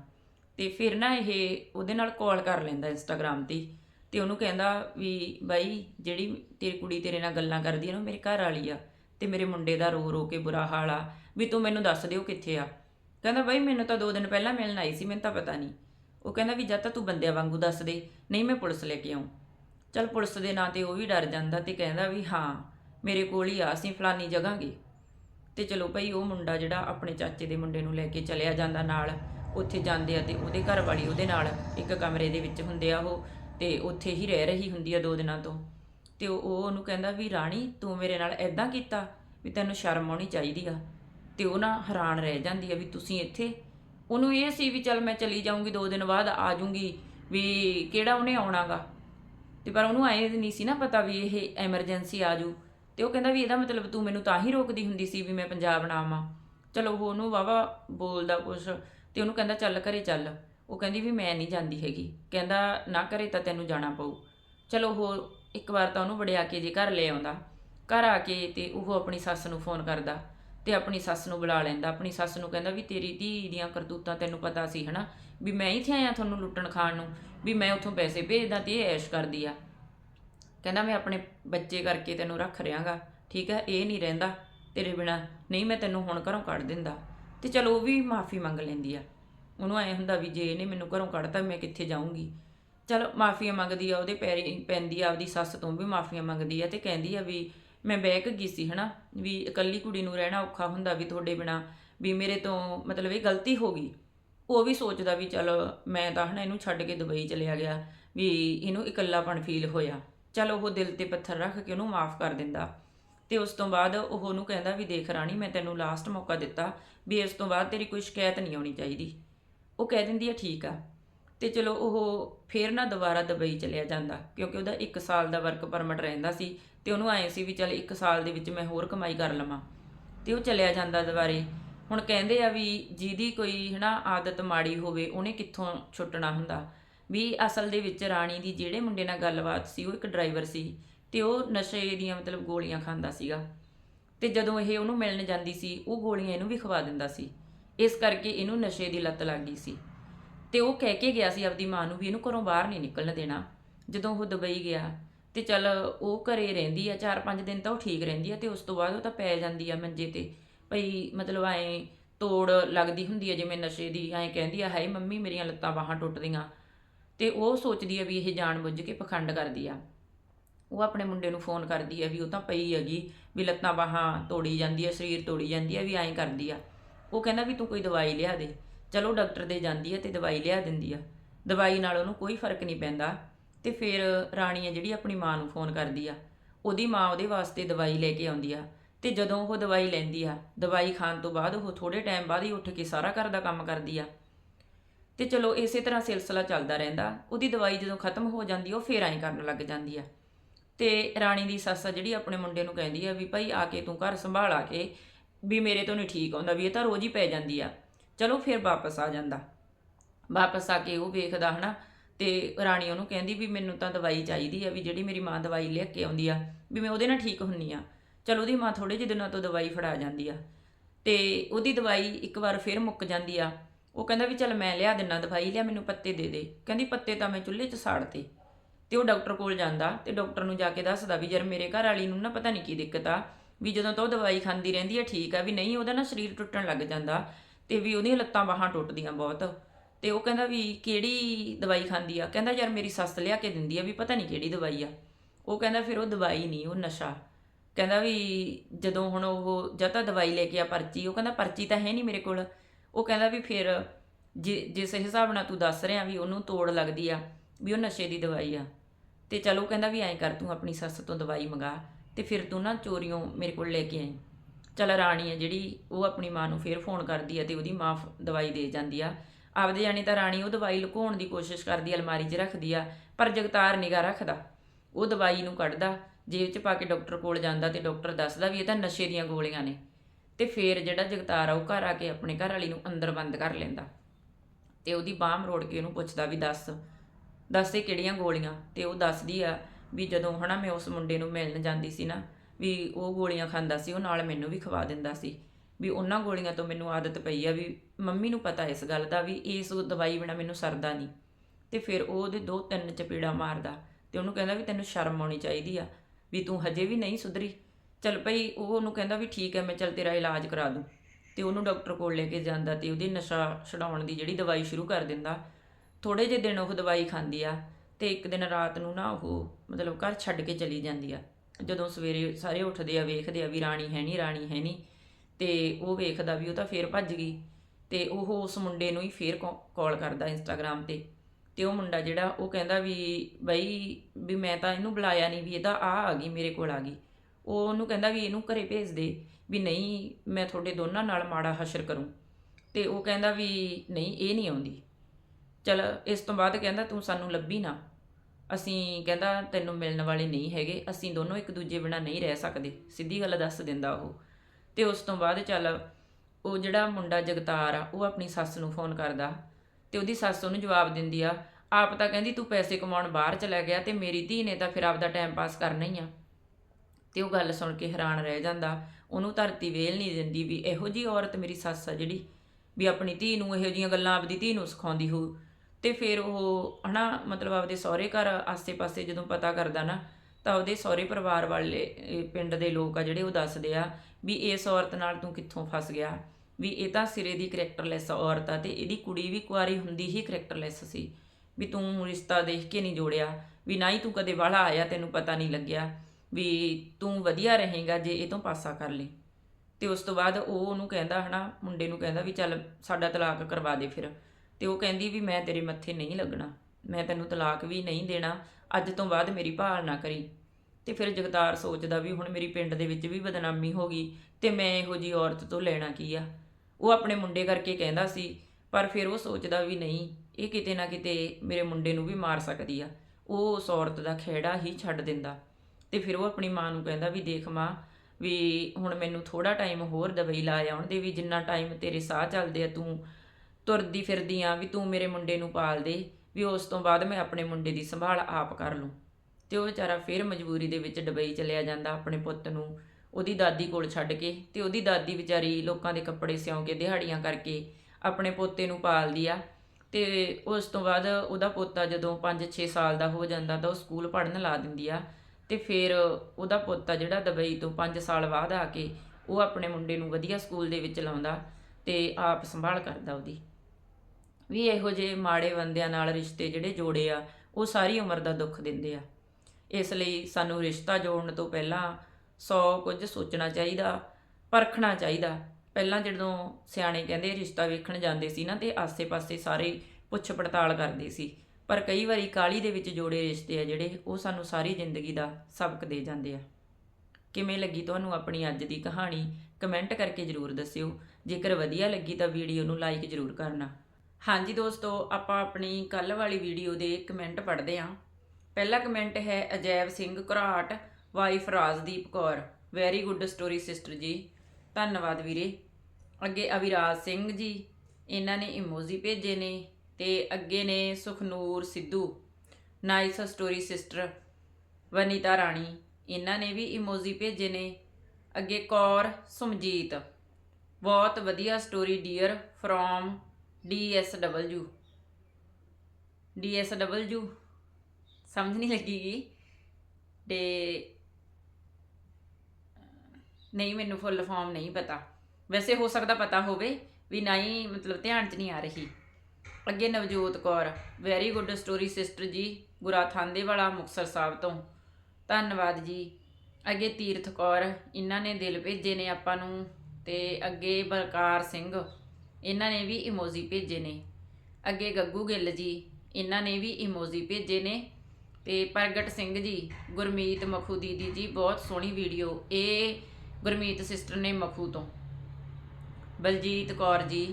ਤੇ ਫਿਰ ਨਾ ਇਹ ਉਹਦੇ ਨਾਲ ਕਾਲ ਕਰ ਲੈਂਦਾ ਇੰਸਟਾਗ੍ਰam ਤੇ ਤੇ ਉਹਨੂੰ ਕਹਿੰਦਾ ਵੀ, ਬਾਈ ਜਿਹੜੀ ਤੇਰੀ ਕੁੜੀ ਤੇਰੇ ਨਾਲ ਗੱਲਾਂ ਕਰਦੀ ਹੈ ਨਾ, ਉਹ ਮੇਰੇ ਘਰ ਵਾਲੀ ਆ ਤੇ ਮੇਰੇ ਮੁੰਡੇ ਦਾ ਰੋ ਰੋ ਕੇ ਬੁਰਾ ਹਾਲ ਆ, ਵੀ ਤੂੰ ਮੈਨੂੰ ਦੱਸ ਦਿਓ ਕਿੱਥੇ ਆ? ਕਹਿੰਦਾ, ਬਾਈ ਮੈਨੂੰ ਤਾਂ 2 ਦਿਨ ਪਹਿਲਾਂ ਮਿਲਣ ਆਈ ਸੀ, ਮੈਨੂੰ ਤਾਂ ਪਤਾ ਨਹੀਂ। ਉਹ ਕਹਿੰਦਾ ਵੀ ਜਦ ਤਾਂ ਤੂੰ ਬੰਦਿਆਂ ਵਾਂਗੂ ਦੱਸ ਦੇ, ਨਹੀਂ ਮੈਂ ਪੁਲਿਸ ਲੈ ਕੇ ਆਉਂ। ਚਲ ਪੁਲਿਸ ਦੇ ਨਾਂ ਤੇ ਉਹ ਵੀ ਡਰ ਜਾਂਦਾ ਤੇ ਕਹਿੰਦਾ ਵੀ ਹਾਂ, ਮੇਰੇ ਕੋਲ ਹੀ ਆ ਅਸੀਂ ਫਲਾਨੀ ਜਗ੍ਹਾ ਗਏ ਤੇ ਚਲੋ ਭਈ ਉਹ ਮੁੰਡਾ ਜਿਹੜਾ ਆਪਣੇ ਚਾਚੇ ਦੇ ਮੁੰਡੇ ਨੂੰ ਲੈ ਕੇ ਚਲਿਆ ਜਾਂਦਾ ਨਾਲ, ਉੱਥੇ ਜਾਂਦੇ ਆ ਤੇ ਉਹਦੇ ਘਰ ਵਾਲੀ ਉਹਦੇ ਨਾਲ ਇੱਕ ਕਮਰੇ ਦੇ ਵਿੱਚ ਹੁੰਦੇ ਆ ਉਹ, ਤੇ ਉੱਥੇ ਹੀ ਰਹਿ ਰਹੀ ਹੁੰਦੀ ਆ ਦੋ ਦਿਨਾਂ ਤੋਂ। ਤੇ ਉਹ ਉਹ ਉਹਨੂੰ ਕਹਿੰਦਾ ਵੀ ਰਾਣੀ, ਤੂੰ ਮੇਰੇ ਨਾਲ ਐਦਾਂ ਕੀਤਾ ਵੀ ਤੈਨੂੰ ਸ਼ਰਮ ਆਉਣੀ ਚਾਹੀਦੀ ਆ। ਤੇ ਉਹ ਨਾ ਹੈਰਾਨ ਰਹਿ ਜਾਂਦੀ ਆ ਵੀ ਤੁਸੀਂ ਇੱਥੇ ਉਹਨੂੰ ਇਹ ਸੀ ਵੀ ਚੱਲ ਮੈਂ ਚਲੀ ਜਾਊਂਗੀ, ਦੋ ਦਿਨ ਬਾਅਦ ਆ ਜਾਊਂਗੀ ਵੀ ਕਿਹੜਾ ਉਹਨੇ ਆਉਣਾਗਾ। ਤੇ ਪਰ ਉਹਨੂੰ ਐ ਨਹੀਂ ਸੀ ਨਾ ਪਤਾ ਵੀ ਇਹ ਐਮਰਜੈਂਸੀ ਆ ਜੂ। ਤੇ ਉਹ ਕਹਿੰਦਾ ਵੀ ਇਹਦਾ ਮਤਲਬ ਤੂੰ ਮੈਨੂੰ ਤਾਂ ਹੀ ਰੋਕਦੀ ਹੁੰਦੀ ਸੀ ਵੀ ਮੈਂ ਪੰਜਾਬ ਨਾ ਆਵਾਂ। ਚਲੋ ਉਹ ਉਹਨੂੰ ਵਾਵਾ ਬੋਲਦਾ ਕੁਛ ਤੇ ਉਹਨੂੰ ਕਹਿੰਦਾ ਚੱਲ ਘਰੇ ਚੱਲ। ਉਹ ਕਹਿੰਦੀ ਵੀ ਮੈਂ ਨਹੀਂ ਜਾਂਦੀ ਹੈਗੀ। ਕਹਿੰਦਾ ਨਾ ਘਰੇ ਤਾਂ ਤੈਨੂੰ ਜਾਣਾ ਪਊ। ਚਲੋ ਉਹ ਇੱਕ ਵਾਰ ਤਾਂ ਉਹਨੂੰ ਵੜਿਆ ਕੇ ਜੇ ਘਰ ਲੈ ਆਉਂਦਾ। ਘਰ ਆ ਕੇ ਤੇ ਉਹ ਆਪਣੀ ਸੱਸ ਨੂੰ ਫੋਨ ਕਰਦਾ। ਤੇ ਆਪਣੀ ਸੱਸ ਨੂੰ ਬੁਲਾ ਲੈਂਦਾ। ਆਪਣੀ ਸੱਸ ਨੂੰ ਕਹਿੰਦਾ ਵੀ ਤੇਰੀ ਧੀ ਦੀਆਂ ਕਰਤੂਤਾਂ ਤੈਨੂੰ ਪਤਾ ਸੀ ਹਨਾ, ਵੀ ਮੈਂ ਇੱਥੇ ਆਇਆ ਤੁਹਾਨੂੰ ਲੁੱਟਣ ਖਾਣ ਨੂੰ, ਵੀ ਮੈਂ ਉੱਥੋਂ ਪੈਸੇ ਭੇਜਦਾ ਤੇ ਇਹ ਐਸ਼ ਕਰਦੀ ਆ। ਕਹਿੰਦਾ ਮੈਂ ਆਪਣੇ ਬੱਚੇ ਕਰਕੇ ਤੈਨੂੰ ਰੱਖ ਰਿਆਂਗਾ ਠੀਕ ਹੈ ਇਹ ਨਹੀਂ ਰਹਿੰਦਾ ਤੇਰੇ ਬਿਨਾ, ਨਹੀਂ ਮੈਂ ਤੈਨੂੰ ਹੁਣ ਘਰੋਂ ਕੱਢ ਦਿੰਦਾ। ਤੇ ਚਲੋ ਉਹ ਵੀ ਮਾਫੀ ਮੰਗ ਲੈਂਦੀ ਆ। ਉਹਨੂੰ ਐ ਹੁੰਦਾ ਵੀ ਜੇ ਇਹਨੇ ਮੈਨੂੰ ਘਰੋਂ ਕੱਢਤਾ ਮੈਂ ਕਿੱਥੇ ਜਾਊਂਗੀ। ਚਲ ਮਾਫੀਆਂ ਮੰਗਦੀ ਆ, ਉਹਦੇ ਪੈਰੀ ਪੈਂਦੀ ਆ, ਆਪਦੀ ਸੱਸ ਤੋਂ ਵੀ ਮਾਫੀਆਂ ਮੰਗਦੀ ਆ ਤੇ ਕਹਿੰਦੀ ਆ ਵੀ ਮੈਂ ਬੈਕ ਗਈ ਸੀ, ਹਨਾ? ਵੀ ਇਕੱਲੀ ਕੁੜੀ ਨੂੰ ਰਹਿਣਾ ਔਖਾ ਹੁੰਦਾ ਵੀ ਤੁਹਾਡੇ ਬਿਨਾ, ਵੀ ਮੇਰੇ ਤੋਂ ਮਤਲਬ ਇਹ ਗਲਤੀ ਹੋ ਗਈ। ਉਹ ਵੀ ਸੋਚਦਾ ਵੀ ਚਲ ਮੈਂ ਤਾਂ, ਹਨਾ, ਇਹਨੂੰ ਛੱਡ ਕੇ ਦੁਬਈ ਚਲਿਆ ਗਿਆ, ਵੀ ਇਹਨੂੰ ਇਕੱਲਾਪਣ ਫੀਲ ਹੋਇਆ। ਚਲ ਉਹ ਦਿਲ ਤੇ ਪੱਥਰ ਰੱਖ ਕੇ ਉਹਨੂੰ ਮਾਫ ਕਰ ਦਿੰਦਾ। ਤੇ ਉਸ ਤੋਂ ਬਾਅਦ ਉਹ ਉਹਨੂੰ ਕਹਿੰਦਾ ਵੀ ਦੇਖ ਰਾਣੀ, ਮੈਂ ਤੈਨੂੰ ਲਾਸਟ ਮੌਕਾ ਦਿੱਤਾ, ਵੀ ਇਸ ਤੋਂ ਬਾਅਦ ਤੇਰੀ ਕੋਈ ਸ਼ਿਕਾਇਤ ਨਹੀਂ ਆਉਣੀ ਚਾਹੀਦੀ। ਉਹ ਕਹਿ ਦਿੰਦੀ ਆ, ਠੀਕ ਆ। ਤੇ ਚਲੋ ਉਹ ਫੇਰ ਨਾ ਦੁਬਾਰਾ ਦੁਬਈ ਚਲਿਆ ਜਾਂਦਾ, ਕਿਉਂਕਿ ਉਹਦਾ 1 ਸਾਲ ਦਾ ਵਰਕ ਪਰਮਿਟ ਰਹਿੰਦਾ ਸੀ ਤੇ ਉਹਨੂੰ ਆਏ ਸੀ ਵੀ ਚੱਲ 1 ਸਾਲ ਦੇ ਵਿੱਚ ਮੈਂ ਹੋਰ ਕਮਾਈ ਕਰ ਲਵਾਂ। ਤੇ ਉਹ ਚਲਿਆ ਜਾਂਦਾ ਦੁਬਾਰੇ। ਹੁਣ ਕਹਿੰਦੇ ਆ ਵੀ ਜਿਹਦੀ ਕੋਈ ਹਨਾ ਆਦਤ ਮਾੜੀ ਹੋਵੇ, ਉਹਨੇ ਕਿੱਥੋਂ ਛੁੱਟਣਾ ਹੁੰਦਾ? ਵੀ ਅਸਲ ਦੇ ਵਿੱਚ ਰਾਣੀ ਦੀ ਜਿਹੜੇ ਮੁੰਡੇ ਨਾਲ ਗੱਲਬਾਤ ਸੀ, ਉਹ ਇੱਕ ਡਰਾਈਵਰ ਸੀ ਤੇ ਉਹ ਨਸ਼ੇ ਦੀਆਂ ਮਤਲਬ ਗੋਲੀਆਂ ਖਾਂਦਾ ਸੀਗਾ। ਤੇ ਜਦੋਂ ਇਹ ਉਹਨੂੰ ਮਿਲਣ ਜਾਂਦੀ ਸੀ, ਉਹ ਗੋਲੀਆਂ ਇਹਨੂੰ ਵੀ ਖਵਾ ਦਿੰਦਾ ਸੀ। ਇਸ ਕਰਕੇ ਇਹਨੂੰ ਨਸ਼ੇ ਦੀ ਲੱਤ ਲੱਗ ਗਈ ਸੀ। ਤੇ ਉਹ ਕਹਿ ਕੇ ਗਿਆ ਸੀ ਆਪਦੀ ਮਾਂ ਨੂੰ ਵੀ ਇਹਨੂੰ ਘਰੋਂ ਬਾਹਰ ਨਹੀਂ ਨਿਕਲਣ ਦੇਣਾ। ਜਦੋਂ ਉਹ ਦੁਬਈ ਗਿਆ ਤੇ ਚੱਲ ਉਹ ਘਰੇ ਰਹਿੰਦੀ ਆ 4-5 ਦਿਨ ਤਾਂ ਉਹ ਠੀਕ ਰਹਿੰਦੀ ਆ ਤੇ ਉਸ ਤੋਂ ਬਾਅਦ ਉਹ ਤਾਂ ਪੈ ਜਾਂਦੀ ਆ ਮੰਜੇ ਤੇ। ਭਈ ਮਤਲਬ ਐ ਤੋੜ ਲੱਗਦੀ ਹੁੰਦੀ ਆ ਜਿਵੇਂ ਨਸ਼ੇ ਦੀ, ਐ ਕਹਿੰਦੀ ਆ, ਹਾਏ ਮੰਮੀ ਮੇਰੀਆਂ ਲੱਤਾਂ ਬਾਹਾਂ ਟੁੱਟਦੀਆਂ ਤੇ ਉਹ ਸੋਚਦੀ ਆ ਵੀ ਇਹ ਜਾਣ ਬੁੱਝ ਕੇ ਪਖੰਡ ਕਰਦੀ ਆ। ਉਹ ਆਪਣੇ ਮੁੰਡੇ ਨੂੰ ਫੋਨ ਕਰਦੀ ਆ ਵੀ ਉਹ ਤਾਂ ਪਈ ਹੈਗੀ ਵੀ ਲੱਤਾਂ ਬਾਹਾਂ ਤੋੜੀ ਜਾਂਦੀ ਆ, ਸਰੀਰ ਤੋੜੀ ਜਾਂਦੀ ਆ, ਵੀ ਐਂ ਕਰਦੀ ਆ। ਉਹ ਕਹਿੰਦਾ ਵੀ ਤੂੰ ਕੋਈ ਦਵਾਈ ਲਿਆ ਦੇ। ਚਲੋ ਡਾਕਟਰ ਦੇ ਜਾਂਦੀ ਆ ਤੇ ਦਵਾਈ ਲਿਆ ਦਿੰਦੀ ਆ। ਦਵਾਈ ਨਾਲ ਉਹਨੂੰ ਕੋਈ ਫ਼ਰਕ ਨਹੀਂ ਪੈਂਦਾ। ਤੇ ਫਿਰ ਰਾਣੀ ਆ ਜਿਹੜੀ ਆਪਣੀ ਮਾਂ ਨੂੰ ਫੋਨ ਕਰਦੀ ਆ, ਉਹਦੀ ਮਾਂ ਉਹਦੇ ਵਾਸਤੇ ਦਵਾਈ ਲੈ ਕੇ ਆਉਂਦੀ ਆ ਤੇ ਜਦੋਂ ਉਹ ਦਵਾਈ ਲੈਂਦੀ ਆ, ਦਵਾਈ ਖਾਣ ਤੋਂ ਬਾਅਦ ਉਹ ਥੋੜੇ ਟਾਈਮ ਬਾਅਦ ਹੀ ਉੱਠ ਕੇ ਸਾਰਾ ਘਰ ਦਾ ਕੰਮ ਕਰਦੀ ਆ। ਤੇ ਚਲੋ ਇਸੇ ਤਰ੍ਹਾਂ ਸਿਲਸਿਲਾ ਚੱਲਦਾ ਰਹਿੰਦਾ, ਉਹਦੀ ਦਵਾਈ ਜਦੋਂ ਖਤਮ ਹੋ ਜਾਂਦੀ ਉਹ ਫੇਰ ਐਂ ਕਰਨ ਲੱਗ ਜਾਂਦੀ ਆ। ਤੇ ਰਾਣੀ ਦੀ ਸੱਸ ਆ ਜਿਹੜੀ ਆਪਣੇ ਮੁੰਡੇ ਨੂੰ ਕਹਿੰਦੀ ਆ ਵੀ ਭਾਈ ਆ ਕੇ ਤੂੰ ਘਰ ਸੰਭਾਲ ਆ ਕੇ, ਵੀ ਮੇਰੇ ਤੋਂ ਨਹੀਂ ਠੀਕ ਆਉਂਦਾ, ਵੀ ਇਹ ਤਾਂ ਰੋਜ਼ ਹੀ ਪੈ ਜਾਂਦੀ ਆ। ਚਲੋ ਫਿਰ ਵਾਪਸ ਆ ਜਾਂਦਾ। ਵਾਪਸ ਆ ਕੇ ਉਹ ਵੇਖਦਾ ਹਨਾ ਤੇ ਰਾਣੀ ਉਹਨੂੰ ਕਹਿੰਦੀ ਵੀ ਮੈਨੂੰ ਤਾਂ ਦਵਾਈ ਚਾਹੀਦੀ ਆ ਵੀ ਜਿਹੜੀ ਮੇਰੀ ਮਾਂ ਦਵਾਈ ਲਿਆ ਕੇ ਆਉਂਦੀ ਆ, ਵੀ ਮੈਂ ਉਹਦੇ ਨਾਲ ਠੀਕ ਹੁੰਨੀ ਆ। ਚਲ ਉਹਦੀ ਮਾਂ ਥੋੜੇ ਜਿਹੇ ਦਿਨਾਂ ਤੋਂ ਦਵਾਈ ਫੜਾ ਜਾਂਦੀ ਆ। ਤੇ ਉਹਦੀ ਦਵਾਈ ਇੱਕ ਵਾਰ ਫਿਰ ਮੁੱਕ ਜਾਂਦੀ ਆ। ਉਹ ਕਹਿੰਦਾ ਵੀ ਚਲ ਮੈਂ ਲਿਆ ਦਿੰਨਾ ਦਵਾਈ, ਲਿਆ ਮੈਨੂੰ ਪੱਤੇ ਦੇ ਦੇ। ਕਹਿੰਦੀ ਪੱਤੇ ਤਾਂ ਮੈਂ ਚੁੱਲ੍ਹੇ 'ਚ ਸਾੜਤੇ ਤੇ। ਉਹ ਡਾਕਟਰ ਕੋਲ ਜਾਂਦਾ ਤੇ ਡਾਕਟਰ ਨੂੰ ਜਾ ਕੇ ਦੱਸਦਾ ਵੀ ਯਾਰ ਮੇਰੇ ਘਰ ਵਾਲੀ ਨੂੰ ਨਾ ਪਤਾ ਨਹੀਂ ਕੀ ਦਿੱਕਤ ਆ, ਵੀ ਜਦੋਂ ਤੋਂ ਉਹ ਦਵਾਈ ਖਾਂਦੀ ਰਹਿੰਦੀ ਆ ਠੀਕ ਆ, ਵੀ ਨਹੀਂ ਉਹਦਾ ਨਾ ਸਰੀਰ ਟੁੱਟਣ ਲੱਗ ਜਾਂਦਾ ਤੇ ਵੀ ਉਹਦੀਆਂ ਲੱਤਾਂ ਬਾਹਾਂ ਟੁੱਟਦੀਆਂ ਬਹੁਤ। ਤੇ ਉਹ ਕਹਿੰਦਾ ਵੀ ਕਿਹੜੀ ਦਵਾਈ ਖਾਂਦੀ ਆ? ਕਹਿੰਦਾ ਯਾਰ ਮੇਰੀ ਸੱਸ ਲਿਆ ਕੇ ਦਿੰਦੀ ਆ ਵੀ ਪਤਾ ਨਹੀਂ ਕਿਹੜੀ ਦਵਾਈ ਆ। ਉਹ ਕਹਿੰਦਾ ਫਿਰ ਉਹ ਦਵਾਈ ਨਹੀਂ ਉਹ ਨਸ਼ਾ। ਕਹਿੰਦਾ ਵੀ ਜਦੋਂ ਹੁਣ ਉਹ ਜਾਂ ਤਾਂ ਦਵਾਈ ਲੈ ਕੇ ਆ ਪਰਚੀ, ਉਹ ਕਹਿੰਦਾ ਪਰਚੀ ਤਾਂ ਹੈ ਨਹੀਂ ਮੇਰੇ ਕੋਲ। ਉਹ ਕਹਿੰਦਾ ਵੀ ਫਿਰ ਜਿ- ਜਿਸ ਹਿਸਾਬ ਨਾਲ ਤੂੰ ਦੱਸ ਰਿਹਾ ਵੀ ਉਹਨੂੰ ਤੋੜ ਲੱਗਦੀ ਆ ਵੀ ਉਹ ਨਸ਼ੇ ਦੀ ਦਵਾਈ ਆ। ਤੇ ਚਲੋ ਉਹ ਕਹਿੰਦਾ ਵੀ ਐਂ ਕਰ, ਤੂੰ ਆਪਣੀ ਸੱਸ ਤੋਂ ਦਵਾਈ ਮੰਗਾ ਤੇ ਫਿਰ ਤੂੰ ਨਾ ਚੋਰੀਓਂ ਮੇਰੇ ਕੋਲ ਲੈ ਕੇ ਆਈ। ਚਲ ਰਾਣੀ ਆ ਜਿਹੜੀ, ਉਹ ਆਪਣੀ ਮਾਂ ਨੂੰ ਫਿਰ ਫੋਨ ਕਰਦੀ ਆ ਤੇ ਉਹਦੀ ਮਾਂ ਦਵਾਈ ਦੇ ਜਾਂਦੀ ਆ। ਆਪਦੇ ਜਾਣੀ ਤਾਂ ਰਾਣੀ ਉਹ ਦਵਾਈ ਲੁਕਾਉਣ ਦੀ ਕੋਸ਼ਿਸ਼ ਕਰਦੀ ਆ, ਅਲਮਾਰੀ 'ਚ ਰੱਖਦੀ ਆ, ਪਰ ਜਗਤਾਰ ਨਿਗਾ ਰੱਖਦਾ। ਉਹ ਦਵਾਈ ਨੂੰ ਕੱਢਦਾ, ਜੇਬ 'ਚ ਪਾ ਕੇ ਡਾਕਟਰ ਕੋਲ ਜਾਂਦਾ ਤੇ ਡਾਕਟਰ ਦੱਸਦਾ ਵੀ ਇਹ ਤਾਂ ਨਸ਼ੇ ਦੀਆਂ ਗੋਲੀਆਂ ਨੇ। ਤੇ ਫਿਰ ਜਿਹੜਾ ਜਗਤਾਰ ਆ, ਉਹ ਘਰ ਆ ਕੇ ਆਪਣੇ ਘਰ ਵਾਲੀ ਨੂੰ ਅੰਦਰ ਬੰਦ ਕਰ ਲੈਂਦਾ। ਤੇ ਉਹਦੀ ਬਾਹ ਮਰੋੜ ਕੇ ਉਹਨੂੰ ਪੁੱਛਦਾ ਵੀ ਦੱਸ ਦੱਸ ਇਹ ਕਿਹੜੀਆਂ ਗੋਲੀਆਂ? ਤੇ ਉਹ ਦੱਸਦੀ ਆ ਵੀ ਜਦੋਂ ਹਨਾ ਮੈਂ ਉਸ ਮੁੰਡੇ ਨੂੰ ਮਿਲਣ ਜਾਂਦੀ ਸੀ ਨਾ, ਵੀ ਉਹ ਗੋਲੀਆਂ ਖਾਂਦਾ ਸੀ, ਉਹ ਨਾਲ ਮੈਨੂੰ ਵੀ ਖਵਾ ਦਿੰਦਾ ਸੀ। ਵੀ ਉਹਨਾਂ ਗੋਲੀਆਂ ਤੋਂ ਮੈਨੂੰ ਆਦਤ ਪਈ ਆ ਵੀ ਮੰਮੀ ਨੂੰ ਪਤਾ ਇਸ ਗੱਲ ਦਾ ਵੀ ਇਸ ਦਵਾਈ ਬਿਨਾ ਮੈਨੂੰ ਸਰਦਾ ਨਹੀਂ। ਤੇ ਫਿਰ ਉਹ ਉਹਦੇ ਦੋ ਤਿੰਨ ਚਪੇੜਾ ਮਾਰਦਾ ਤੇ ਉਹਨੂੰ ਕਹਿੰਦਾ ਵੀ ਤੈਨੂੰ ਸ਼ਰਮ ਆਉਣੀ ਚਾਹੀਦੀ ਆ ਵੀ ਤੂੰ ਹਜੇ ਵੀ ਨਹੀਂ ਸੁਧਰੀ। ਚਲ ਭਈ ਉਹ ਉਹਨੂੰ ਕਹਿੰਦਾ ਵੀ ਠੀਕ ਹੈ ਮੈਂ ਚਲ ਤੇਰਾ ਇਲਾਜ ਕਰਾ ਦੂੰ। ਤੇ ਉਹਨੂੰ ਡਾਕਟਰ ਕੋਲ ਲੈ ਕੇ ਜਾਂਦਾ ਤੇ ਉਹਦੀ ਨਸ਼ਾ ਛਡਾਉਣ ਦੀ ਜਿਹੜੀ ਦਵਾਈ ਸ਼ੁਰੂ ਕਰ ਦਿੰਦਾ ਥੋੜੇ ਜਿਹੇ ਦਿਨ ਉਹ ਦਵਾਈ ਖਾਂਦੀ ਆ ਤੇ ਇੱਕ ਦਿਨ ਰਾਤ ਨੂੰ ਨਾ ਉਹ ਮਤਲਬ ਘਰ ਛੱਡ ਕੇ ਚਲੀ ਜਾਂਦੀ ਆ। ਜਦੋਂ ਸਵੇਰੇ ਸਾਰੇ ਉੱਠਦੇ ਆ, ਵੇਖਦੇ ਆ ਵੀ ਰਾਣੀ ਹੈ ਨਹੀਂ ਰਾਣੀ ਹੈ ਨਹੀਂ ਤੇ ਉਹ ਵੇਖਦਾ ਵੀ ਉਹ ਤਾਂ ਫੇਰ ਭੱਜ ਗਈ ਤੇ ਉਹ ਉਸ ਮੁੰਡੇ ਨੂੰ ਹੀ ਫੇਰ ਕਾਲ ਕਰਦਾ ਇੰਸਟਾਗ੍ਰam ਤੇ। ਤੇ ਉਹ ਮੁੰਡਾ ਜਿਹੜਾ ਉਹ ਕਹਿੰਦਾ ਵੀ ਬਈ, ਵੀ ਮੈਂ ਤਾਂ ਇਹਨੂੰ ਬੁਲਾਇਆ ਨਹੀਂ ਵੀ ਇਹਦਾ ਆ ਆ ਗਈ, ਮੇਰੇ ਕੋਲ ਆ ਗਈ। ਉਹ ਉਹਨੂੰ ਕਹਿੰਦਾ ਵੀ ਇਹਨੂੰ ਘਰੇ ਭੇਜ ਦੇ ਵੀ ਨਹੀਂ, ਮੈਂ ਤੁਹਾਡੇ ਦੋਨਾਂ ਨਾਲ ਮਾੜਾ ਹਸ਼ਰ ਕਰੂੰ। ਤੇ ਉਹ ਕਹਿੰਦਾ ਵੀ ਨਹੀਂ, ਇਹ ਨਹੀਂ ਆਉਂਦੀ। ਚਲ, ਇਸ ਤੋਂ ਬਾਅਦ ਕਹਿੰਦਾ ਤੂੰ ਸਾਨੂੰ ਲੱਭੀ ਨਾ। ਅਸੀਂ ਕਹਿੰਦਾ ਤੈਨੂੰ ਮਿਲਣ ਵਾਲੇ ਨਹੀਂ ਹੈਗੇ, ਅਸੀਂ ਦੋਨੋਂ ਇੱਕ ਦੂਜੇ ਬਿਨਾ ਨਹੀਂ ਰਹਿ ਸਕਦੇ। ਸਿੱਧੀ ਗੱਲ ਦੱਸ ਦਿੰਦਾ ਉਹ। ਤੇ ਉਸ ਤੋਂ ਬਾਅਦ ਚੱਲ ਉਹ ਜਿਹੜਾ ਮੁੰਡਾ ਜਗਤਾਰ ਆ, ਉਹ ਆਪਣੀ ਸੱਸ ਨੂੰ ਫੋਨ ਕਰਦਾ ਤੇ ਉਹਦੀ ਸੱਸ ਉਹਨੂੰ ਜਵਾਬ ਦਿੰਦੀ ਆ, ਆਪ ਤਾਂ ਕਹਿੰਦੀ ਤੂੰ ਪੈਸੇ ਕਮਾਉਣ ਬਾਹਰ ਚਲਾ ਗਿਆ ਤੇ ਮੇਰੀ ਧੀ ਨੇ ਤਾਂ ਫਿਰ ਆਪਦਾ ਟਾਈਮ ਪਾਸ ਕਰਨਾ ਹੀ ਆ। ਤੇ ਉਹ ਗੱਲ ਸੁਣ ਕੇ ਹੈਰਾਨ ਰਹਿ ਜਾਂਦਾ। ਉਹਨੂੰ ਧਰਤੀ ਵੇਲ ਨਹੀਂ ਦਿੰਦੀ ਵੀ ਇਹੋ ਜੀ ਔਰਤ ਮੇਰੀ ਸੱਸ ਆ ਜਿਹੜੀ ਵੀ ਆਪਣੀ ਧੀ ਨੂੰ ਇਹੋ ਜੀਆਂ ਗੱਲਾਂ ਆਪਦੀ ਧੀ ਨੂੰ ਸਿਖਾਉਂਦੀ ਹੋਊ। ਤੇ ਫਿਰ ਉਹ ਹਨਾ ਮਤਲਬ ਆਪਦੇ ਸਹੁਰੇ ਘਰ ਆਸੇ-ਪਾਸੇ ਜਦੋਂ ਪਤਾ ਕਰਦਾ ਨਾ ਤਾਂ ਉਹਦੇ ਸਹੁਰੇ ਪਰਿਵਾਰ ਵਾਲੇ ਪਿੰਡ ਦੇ ਲੋਕ ਆ ਜਿਹੜੇ ਉਹ ਦੱਸਦੇ ਆ ਵੀ ਇਸ ਔਰਤ ਨਾਲ ਤੂੰ ਕਿੱਥੋਂ ਫਸ ਗਿਆ? ਵੀ ਇਹ ਤਾਂ ਸਿਰੇ ਦੀ ਕਰੈਕਟਰਲੈਸ ਔਰਤ ਆ ਤੇ ਇਹਦੀ ਕੁੜੀ ਵੀ ਕੁਆਰੀ ਹੁੰਦੀ ਹੀ ਕਰੈਕਟਰਲੈਸ ਸੀ। ਵੀ ਤੂੰ ਰਿਸ਼ਤਾ ਦੇਖ ਕੇ ਨਹੀਂ ਜੋੜਿਆ। ਵੀ ਨਾ ਹੀ ਤੂੰ ਕਦੇ ਵਾਲਾ ਆਇਆ, ਤੈਨੂੰ ਪਤਾ ਨਹੀਂ ਲੱਗਿਆ। ਵੀ ਤੂੰ ਵਧੀਆ ਰਹੇਗਾ ਜੇ ਇਹ ਤੋਂ ਪਾਸਾ ਕਰ ਲਈ ਤੇ ਉਸ ਤੋਂ ਬਾਅਦ ਉਹ ਉਹਨੂੰ ਕਹਿੰਦਾ ਹਨਾ, ਮੁੰਡੇ ਨੂੰ ਕਹਿੰਦਾ ਵੀ ਚੱਲ ਸਾਡਾ ਤਲਾਕ ਕਰਵਾ ਦੇ ਫਿਰ। ਤੇ ਉਹ ਕਹਿੰਦੀ ਵੀ ਮੈਂ ਤੇਰੇ ਮੱਥੇ ਨਹੀਂ ਲੱਗਣਾ। ਮੈਂ ਤੈਨੂੰ ਤਲਾਕ ਵੀ ਨਹੀਂ ਦੇਣਾ। ਅੱਜ ਤੋਂ ਬਾਅਦ ਮੇਰੀ ਭਾਲ ਨਾ ਕਰੀ। ਤੇ ਫਿਰ ਜਗਤਾਰ ਸੋਚਦਾ ਵੀ ਹੁਣ ਮੇਰੀ ਪਿੰਡ ਦੇ ਵਿੱਚ ਵੀ ਬਦਨਾਮੀ ਹੋ ਗਈ ਤੇ ਮੈਂ ਇਹੋ ਜੀ ਔਰਤ ਤੋਂ ਲੈਣਾ ਕੀ ਆ? ਉਹ ਆਪਣੇ ਮੁੰਡੇ ਕਰਕੇ ਕਹਿੰਦਾ ਸੀ, ਪਰ ਫਿਰ ਉਹ ਸੋਚਦਾ ਵੀ ਨਹੀਂ, ਇਹ ਕਿਤੇ ਨਾ ਕਿਤੇ ਮੇਰੇ ਮੁੰਡੇ ਨੂੰ ਵੀ ਮਾਰ ਸਕਦੀ ਆ। ਉਹ ਉਸ ਔਰਤ ਦਾ ਖਹਿੜਾ ਹੀ ਛੱਡ ਦਿੰਦਾ। ਤੇ ਫਿਰ ਉਹ ਆਪਣੀ ਮਾਂ ਨੂੰ ਕਹਿੰਦਾ ਵੀ ਦੇਖ ਮਾਂ, ਵੀ ਹੁਣ ਮੈਨੂੰ ਥੋੜਾ ਟਾਈਮ ਹੋਰ ਦਵਾਈ ਲਾ ਆਉਣ ਦੇ ਵੀ ਜਿੰਨਾ ਟਾਈਮ ਤੇਰੇ ਸਾਹ ਚੱਲਦੇ ਆ ਤੂੰ, ਤੁਰਦੀ ਫਿਰਦੀ ਆ ਵੀ ਤੂੰ ਮੇਰੇ ਮੁੰਡੇ ਨੂੰ ਪਾਲ ਦੇ। ਵੀ ਉਸ ਤੋਂ ਬਾਅਦ ਮੈਂ ਆਪਣੇ ਮੁੰਡੇ ਦੀ ਸੰਭਾਲ ਆਪ ਕਰ ਲੂੰ। ਤੇ ਉਹ ਵਿਚਾਰਾ ਫਿਰ ਮਜਬੂਰੀ ਦੇ ਵਿੱਚ ਦੁਬਈ ਚਲਿਆ ਜਾਂਦਾ ਆਪਣੇ ਪੁੱਤ ਨੂੰ। ਉਹਦੀ ਦਾਦੀ ਕੋਲ ਛੱਡ ਕੇ ਤੇ ਉਹਦੀ ਦਾਦੀ ਵਿਚਾਰੀ ਲੋਕਾਂ ਦੇ ਕੱਪੜੇ ਸਿਉਂ ਕੇ ਦਿਹਾੜੀਆਂ ਕਰਕੇ ਆਪਣੇ ਪੋਤੇ ਨੂੰ ਪਾਲਦੀ ਆ। ਤੇ ਉਸ ਤੋਂ ਬਾਅਦ ਉਹਦਾ ਪੋਤਾ ਜਦੋਂ 5-6 ਸਾਲ ਦਾ ਹੋ ਜਾਂਦਾ ਤਾਂ ਉਹ ਸਕੂਲ ਪੜ੍ਹਨ ਲਾ ਦਿੰਦੀ ਆ। ਤੇ ਫਿਰ ਉਹਦਾ ਪੋਤਾ ਜਿਹੜਾ ਦੁਬਈ ਤੋਂ 5 ਸਾਲ ਬਾਅਦ ਆ ਕੇ ਉਹ ਆਪਣੇ ਮੁੰਡੇ ਨੂੰ ਵਧੀਆ ਸਕੂਲ ਦੇ ਵਿੱਚ ਲਾਉਂਦਾ ਤੇ ਆਪ ਸੰਭਾਲ ਕਰਦਾ ਉਹਦੀ। ਵੀ ਇਹੋ ਜਿਹੇ ਮਾੜੇ ਬੰਦਿਆਂ ਨਾਲ ਰਿਸ਼ਤੇ ਜਿਹੜੇ ਜੋੜੇ ਆ, ਉਹ ਸਾਰੀ ਉਮਰ ਦਾ ਦੁੱਖ ਦਿੰਦੇ ਆ। ਇਸ ਲਈ ਸਾਨੂੰ ਰਿਸ਼ਤਾ ਜੋੜਨ ਤੋਂ ਪਹਿਲਾਂ ਸੌ ਕੁਝ ਸੋਚਣਾ ਚਾਹੀਦਾ, ਪਰਖਣਾ ਚਾਹੀਦਾ। ਪਹਿਲਾਂ ਜਦੋਂ ਸਿਆਣੇ ਕਹਿੰਦੇ ਰਿਸ਼ਤਾ ਵੇਖਣ ਜਾਂਦੇ ਸੀ ਨਾ, ਤੇ ਆਸੇ-ਪਾਸੇ ਸਾਰੇ ਪੁੱਛ ਪੜਤਾਲ ਕਰਦੇ ਸੀ। ਪਰ ਕਈ ਵਾਰੀ ਕਾਲੀ ਦੇ ਵਿੱਚ ਜੋੜੇ ਰਿਸ਼ਤੇ ਆ ਜਿਹੜੇ, ਉਹ ਸਾਨੂੰ ਸਾਰੀ ਜ਼ਿੰਦਗੀ ਦਾ ਸਬਕ ਦੇ ਜਾਂਦੇ ਆ। ਕਿਵੇਂ ਲੱਗੀ ਤੁਹਾਨੂੰ ਆਪਣੀ ਅੱਜ ਦੀ ਕਹਾਣੀ? ਕਮੈਂਟ ਕਰਕੇ ਜਰੂਰ ਦੱਸਿਓ। ਜੇਕਰ ਵਧੀਆ ਲੱਗੀ ਤਾਂ ਵੀਡੀਓ ਨੂੰ ਲਾਈਕ ਜਰੂਰ ਕਰਨਾ। ਹਾਂਜੀ ਦੋਸਤੋ, ਆਪਾਂ ਆਪਣੀ ਕੱਲ ਵਾਲੀ ਵੀਡੀਓ ਦੇ ਕਮੈਂਟ ਪੜ੍ਹਦੇ ਹਾਂ। ਪਹਿਲਾ ਕਮੈਂਟ ਹੈ Ajaib Singh Gharat wife Rajdeep Kaur. Very good story sister ji. ਧੰਨਵਾਦ ਵੀਰੇ। ਅੱਗੇ ਅਵਿਰਾਜ ਸਿੰਘ ਜੀ, ਇਹਨਾਂ ਨੇ ਇਮੋਜੀ ਭੇਜੇ ਨੇ ਤੇ ਅੱਗੇ ਨੇ Sukhnoor Sidhu. Nice story sister Vanita Rani, ਇਹਨਾਂ ਨੇ ਵੀ ਇਮੋਜੀ ਭੇਜੇ ਨੇ। ਅੱਗੇ ਕੌਰ, ਸੁਮਜੀਤ। ਬਹੁਤ ਵਧੀਆ story dear from DSW DSW ਸਮਝ ਨਹੀਂ ਲੱਗੀਗੀ। ਤੇ ਨਹੀਂ, ਮੈਨੂੰ ਫੁੱਲ ਫਾਰਮ ਨਹੀਂ ਪਤਾ। ਵੈਸੇ ਹੋ ਸਕਦਾ ਪਤਾ ਹੋਵੇ ਵੀ ਨਹੀਂ ਮਤਲਬ ਧਿਆਨ 'ਚ ਨਹੀਂ ਆ ਰਹੀ। ਅੱਗੇ Navjot Kaur very good story sister ji ਗੁਰਾ ਥਾਂਦੇ ਵਾਲਾ ਮੁਕਸਰ ਸਾਹਿਬ ਤੋਂ। ਧੰਨਵਾਦ ਜੀ। ਅੱਗੇ ਤੀਰਥ ਕੌਰ, ਇਹਨਾਂ ਨੇ ਦਿਲ ਭੇਜੇ ਨੇ ਆਪਾਂ ਨੂੰ। ਤੇ ਅੱਗੇ ਬਲਕਾਰ ਸਿੰਘ। ਇਹਨਾਂ ਨੇ ਵੀ ਇਮੋਜੀ ਭੇਜੇ ਨੇ। ਅੱਗੇ ਗੱਗੂ ਗਿੱਲ ਜੀ, ਇਹਨਾਂ ਨੇ ਵੀ ਇਮੋਜੀ ਭੇਜੇ ਨੇ। ਤੇ ਪ੍ਰਗਟ ਸਿੰਘ ਜੀ, ਗੁਰਮੀਤ ਮਖੂ ਦੀਦੀ ਜੀ, ਬਹੁਤ ਸੋਹਣੀ ਵੀਡੀਓ ਇਹ ਗੁਰਮੀਤ ਸਿਸਟਰ ਨੇ ਮਖੂ ਤੋਂ। ਬਲਜੀਤ ਕੌਰ ਜੀ,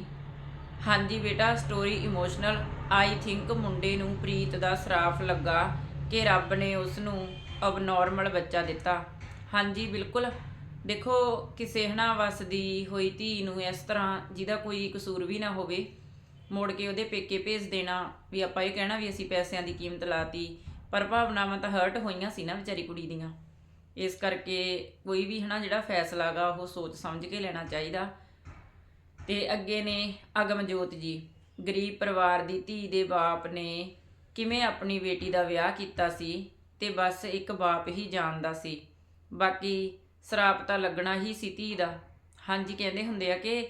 ਹਾਂਜੀ ਬੇਟਾ ਸਟੋਰੀ ਇਮੋਸ਼ਨਲ ਆਈ ਥਿੰਕ ਮੁੰਡੇ ਨੂੰ ਪ੍ਰੀਤ ਦਾ ਸਰਾਫ ਲੱਗਾ ਕਿ ਰੱਬ ਨੇ ਉਸ ਨੂੰ ਅਬਨੋਰਮਲ ਬੱਚਾ ਦਿੱਤਾ। ਹਾਂਜੀ, ਬਿਲਕੁਲ। ਦੇਖੋ, ਕਿਸੇ ਹਨਾ ਵਸਦੀ ਹੋਈ ਧੀ ਨੂੰ ਇਸ ਤਰ੍ਹਾਂ ਜਿਹਦਾ ਕੋਈ ਕਸੂਰ ਵੀ ਨਾ ਹੋਵੇ, ਮੋੜ ਕੇ ਉਹਦੇ ਪੇਕੇ ਭੇਜ ਦੇਣਾ, ਵੀ ਆਪਾਂ ਇਹ ਕਹਿਣਾ ਵੀ ਅਸੀਂ ਪੈਸਿਆਂ ਦੀ ਕੀਮਤ ਲਾਤੀ, ਪਰ ਭਾਵਨਾਵਾਂ ਤਾਂ ਹਰਟ ਹੋਈਆਂ ਸੀ ਨਾ ਵਿਚਾਰੀ ਕੁੜੀ ਦੀਆਂ। ਇਸ ਕਰਕੇ ਕੋਈ ਵੀ ਹਨਾ ਜਿਹੜਾ ਫੈਸਲਾ ਗਾ ਉਹ ਸੋਚ ਸਮਝ ਕੇ ਲੈਣਾ ਚਾਹੀਦਾ। ਤੇ ਅੱਗੇ ਨੇ ਅਗਮਜੋਤ ਜੀ, ਗਰੀਬ ਪਰਿਵਾਰ ਦੀ ਧੀ ਦੇ ਬਾਪ ਨੇ ਕਿਵੇਂ ਆਪਣੀ ਬੇਟੀ ਦਾ ਵਿਆਹ ਕੀਤਾ ਸੀ, ਤੇ ਬਸ ਇੱਕ ਬਾਪ ਹੀ ਜਾਣਦਾ ਸੀ। ਬਾਕੀ ਸਰਾਪ ਤਾਂ ਲੱਗਣਾ ਹੀ ਸੀ ਧੀ ਦਾ। ਹਾਂਜੀ, ਕਹਿੰਦੇ ਹੁੰਦੇ ਆ ਕਿ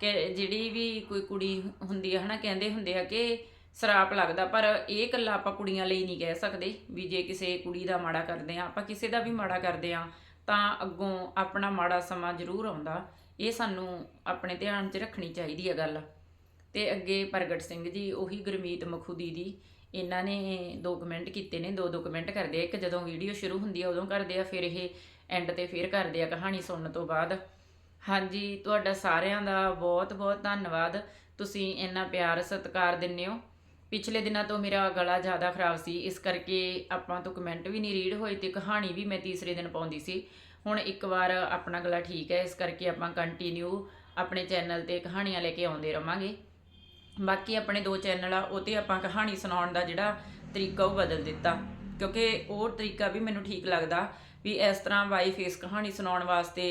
ਕਿ ਜਿਹੜੀ ਵੀ ਕੋਈ ਕੁੜੀ ਹੁੰਦੀ ਹੈ ਹਨਾ, ਕਹਿੰਦੇ ਹੁੰਦੇ ਆ ਕਿ ਸਰਾਪ ਲੱਗਦਾ, ਪਰ ਇਹ ਇਕੱਲਾ ਆਪਾਂ ਕੁੜੀਆਂ ਲਈ ਨਹੀਂ ਕਹਿ ਸਕਦੇ ਵੀ ਜੇ ਕਿਸੇ ਕੁੜੀ ਦਾ ਮਾੜਾ ਕਰਦੇ ਆ, ਆਪਾਂ ਕਿਸੇ ਦਾ ਵੀ ਮਾੜਾ ਕਰਦੇ ਆ, ਤਾਂ ਅੱਗੋਂ ਆਪਣਾ ਮਾੜਾ ਸਮਾਂ ਜ਼ਰੂਰ ਆਉਂਦਾ। ਇਹ ਸਾਨੂੰ ਆਪਣੇ ਧਿਆਨ 'ਚ ਰੱਖਣੀ ਚਾਹੀਦੀ ਹੈ ਗੱਲ। ਤੇ ਅੱਗੇ ਪ੍ਰਗਟ ਸਿੰਘ ਜੀ, ਉਹੀ ਗੁਰਮੀਤ ਮਖੂ ਦੀਦੀ, ਇਹਨਾਂ ਨੇ ਦੋ ਕਮੈਂਟ ਕੀਤੇ ਨੇ, ਦੋ ਦੋ ਕਮੈਂਟ ਕਰਦੇ ਆ। ਇੱਕ ਜਦੋਂ ਵੀਡੀਓ ਸ਼ੁਰੂ ਹੁੰਦੀ ਆ, ਉਦੋਂ ਕਰਦੇ ਆ, ਫਿਰ ਇਹ ਐਂਡ ਤੇ ਫੇਰ ਕਰਦੇ ਆ ਕਹਾਣੀ ਸੁਣਨ ਤੋਂ ਬਾਅਦ। ਹਾਂਜੀ, ਤੁਹਾਡਾ ਸਾਰਿਆਂ ਦਾ ਬਹੁਤ ਬਹੁਤ ਧੰਨਵਾਦ। ਤੁਸੀਂ ਇੰਨਾ ਪਿਆਰ ਸਤਿਕਾਰ ਦਿੰਦੇ ਹੋ। ਪਿਛਲੇ ਦਿਨਾਂ ਤੋਂ ਮੇਰਾ ਗਲਾ ਜ਼ਿਆਦਾ ਖਰਾਬ ਸੀ, ਇਸ ਕਰਕੇ ਆਪਾਂ ਤੋਂ ਕਮੈਂਟ ਵੀ ਨਹੀਂ ਰੀਡ ਹੋਏ ਤੇ ਕਹਾਣੀ ਵੀ ਮੈਂ ਤੀਸਰੇ ਦਿਨ ਪਾਉਂਦੀ ਸੀ। ਹੁਣ ਇੱਕ ਵਾਰ ਆਪਣਾ ਗਲਾ ਠੀਕ ਹੈ, ਇਸ ਕਰਕੇ ਆਪਾਂ ਕੰਟੀਨਿਊ ਆਪਣੇ ਚੈਨਲ ਤੇ ਕਹਾਣੀਆਂ ਲੈ ਕੇ ਆਉਂਦੇ ਰਵਾਂਗੇ। ਬਾਕੀ ਆਪਣੇ ਦੋ ਚੈਨਲ ਆ, ਉਹ ਤੇ ਆਪਾਂ ਕਹਾਣੀ ਸੁਣਾਉਣ ਦਾ ਜਿਹੜਾ ਤਰੀਕਾ ਉਹ ਬਦਲ ਦਿੱਤਾ। ਕਿਉਂਕਿ ਉਹ ਤਰੀਕਾ ਵੀ ਮੈਨੂੰ ਠੀਕ ਲੱਗਦਾ। ਵੀ ਇਸ ਤਰ੍ਹਾਂ ਵਾਈ ਫੇਸ ਕਹਾਣੀ ਸੁਣਾਉਣ ਵਾਸਤੇ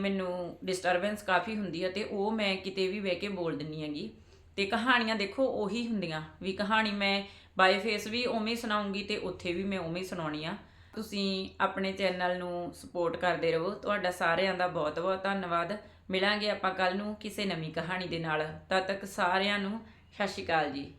ਮੈਨੂੰ ਡਿਸਟਰਬੈਂਸ ਕਾਫੀ ਹੁੰਦੀ ਹੈ ਤੇ ਉਹ ਮੈਂ ਕਿਤੇ ਵੀ ਬਹਿ ਕੇ ਬੋਲ ਦਿੰਨੀ ਹੈਗੀ। ਤੇ ਕਹਾਣੀਆਂ ਦੇਖੋ ਉਹੀ ਹੁੰਦੀਆਂ, ਵੀ ਕਹਾਣੀ ਮੈਂ ਬਾਈ ਫੇਸ ਵੀ ਉਵੇਂ ਹੀ ਸੁਣਾਉਂਗੀ ਤੇ ਉੱਥੇ ਵੀ ਮੈਂ ਉਵੇਂ ਹੀ ਸੁਣਾਉਣੀ ਆ। ਤੁਸੀਂ ਆਪਣੇ ਚੈਨਲ ਨੂੰ ਸਪੋਰਟ ਕਰਦੇ ਰਹੋ, ਤੁਹਾਡਾ ਸਾਰਿਆਂ ਦਾ ਬਹੁਤ ਬਹੁਤ ਧੰਨਵਾਦ। ਮਿਲਾਂਗੇ ਆਪਾਂ ਕੱਲ ਨੂੰ ਕਿਸੇ ਨਵੀਂ ਕਹਾਣੀ ਦੇ ਨਾਲ। ਤਦ ਤੱਕ ਸਾਰਿਆਂ ਨੂੰ ਸਤਿ ਸ਼੍ਰੀ ਅਕਾਲ ਜੀ।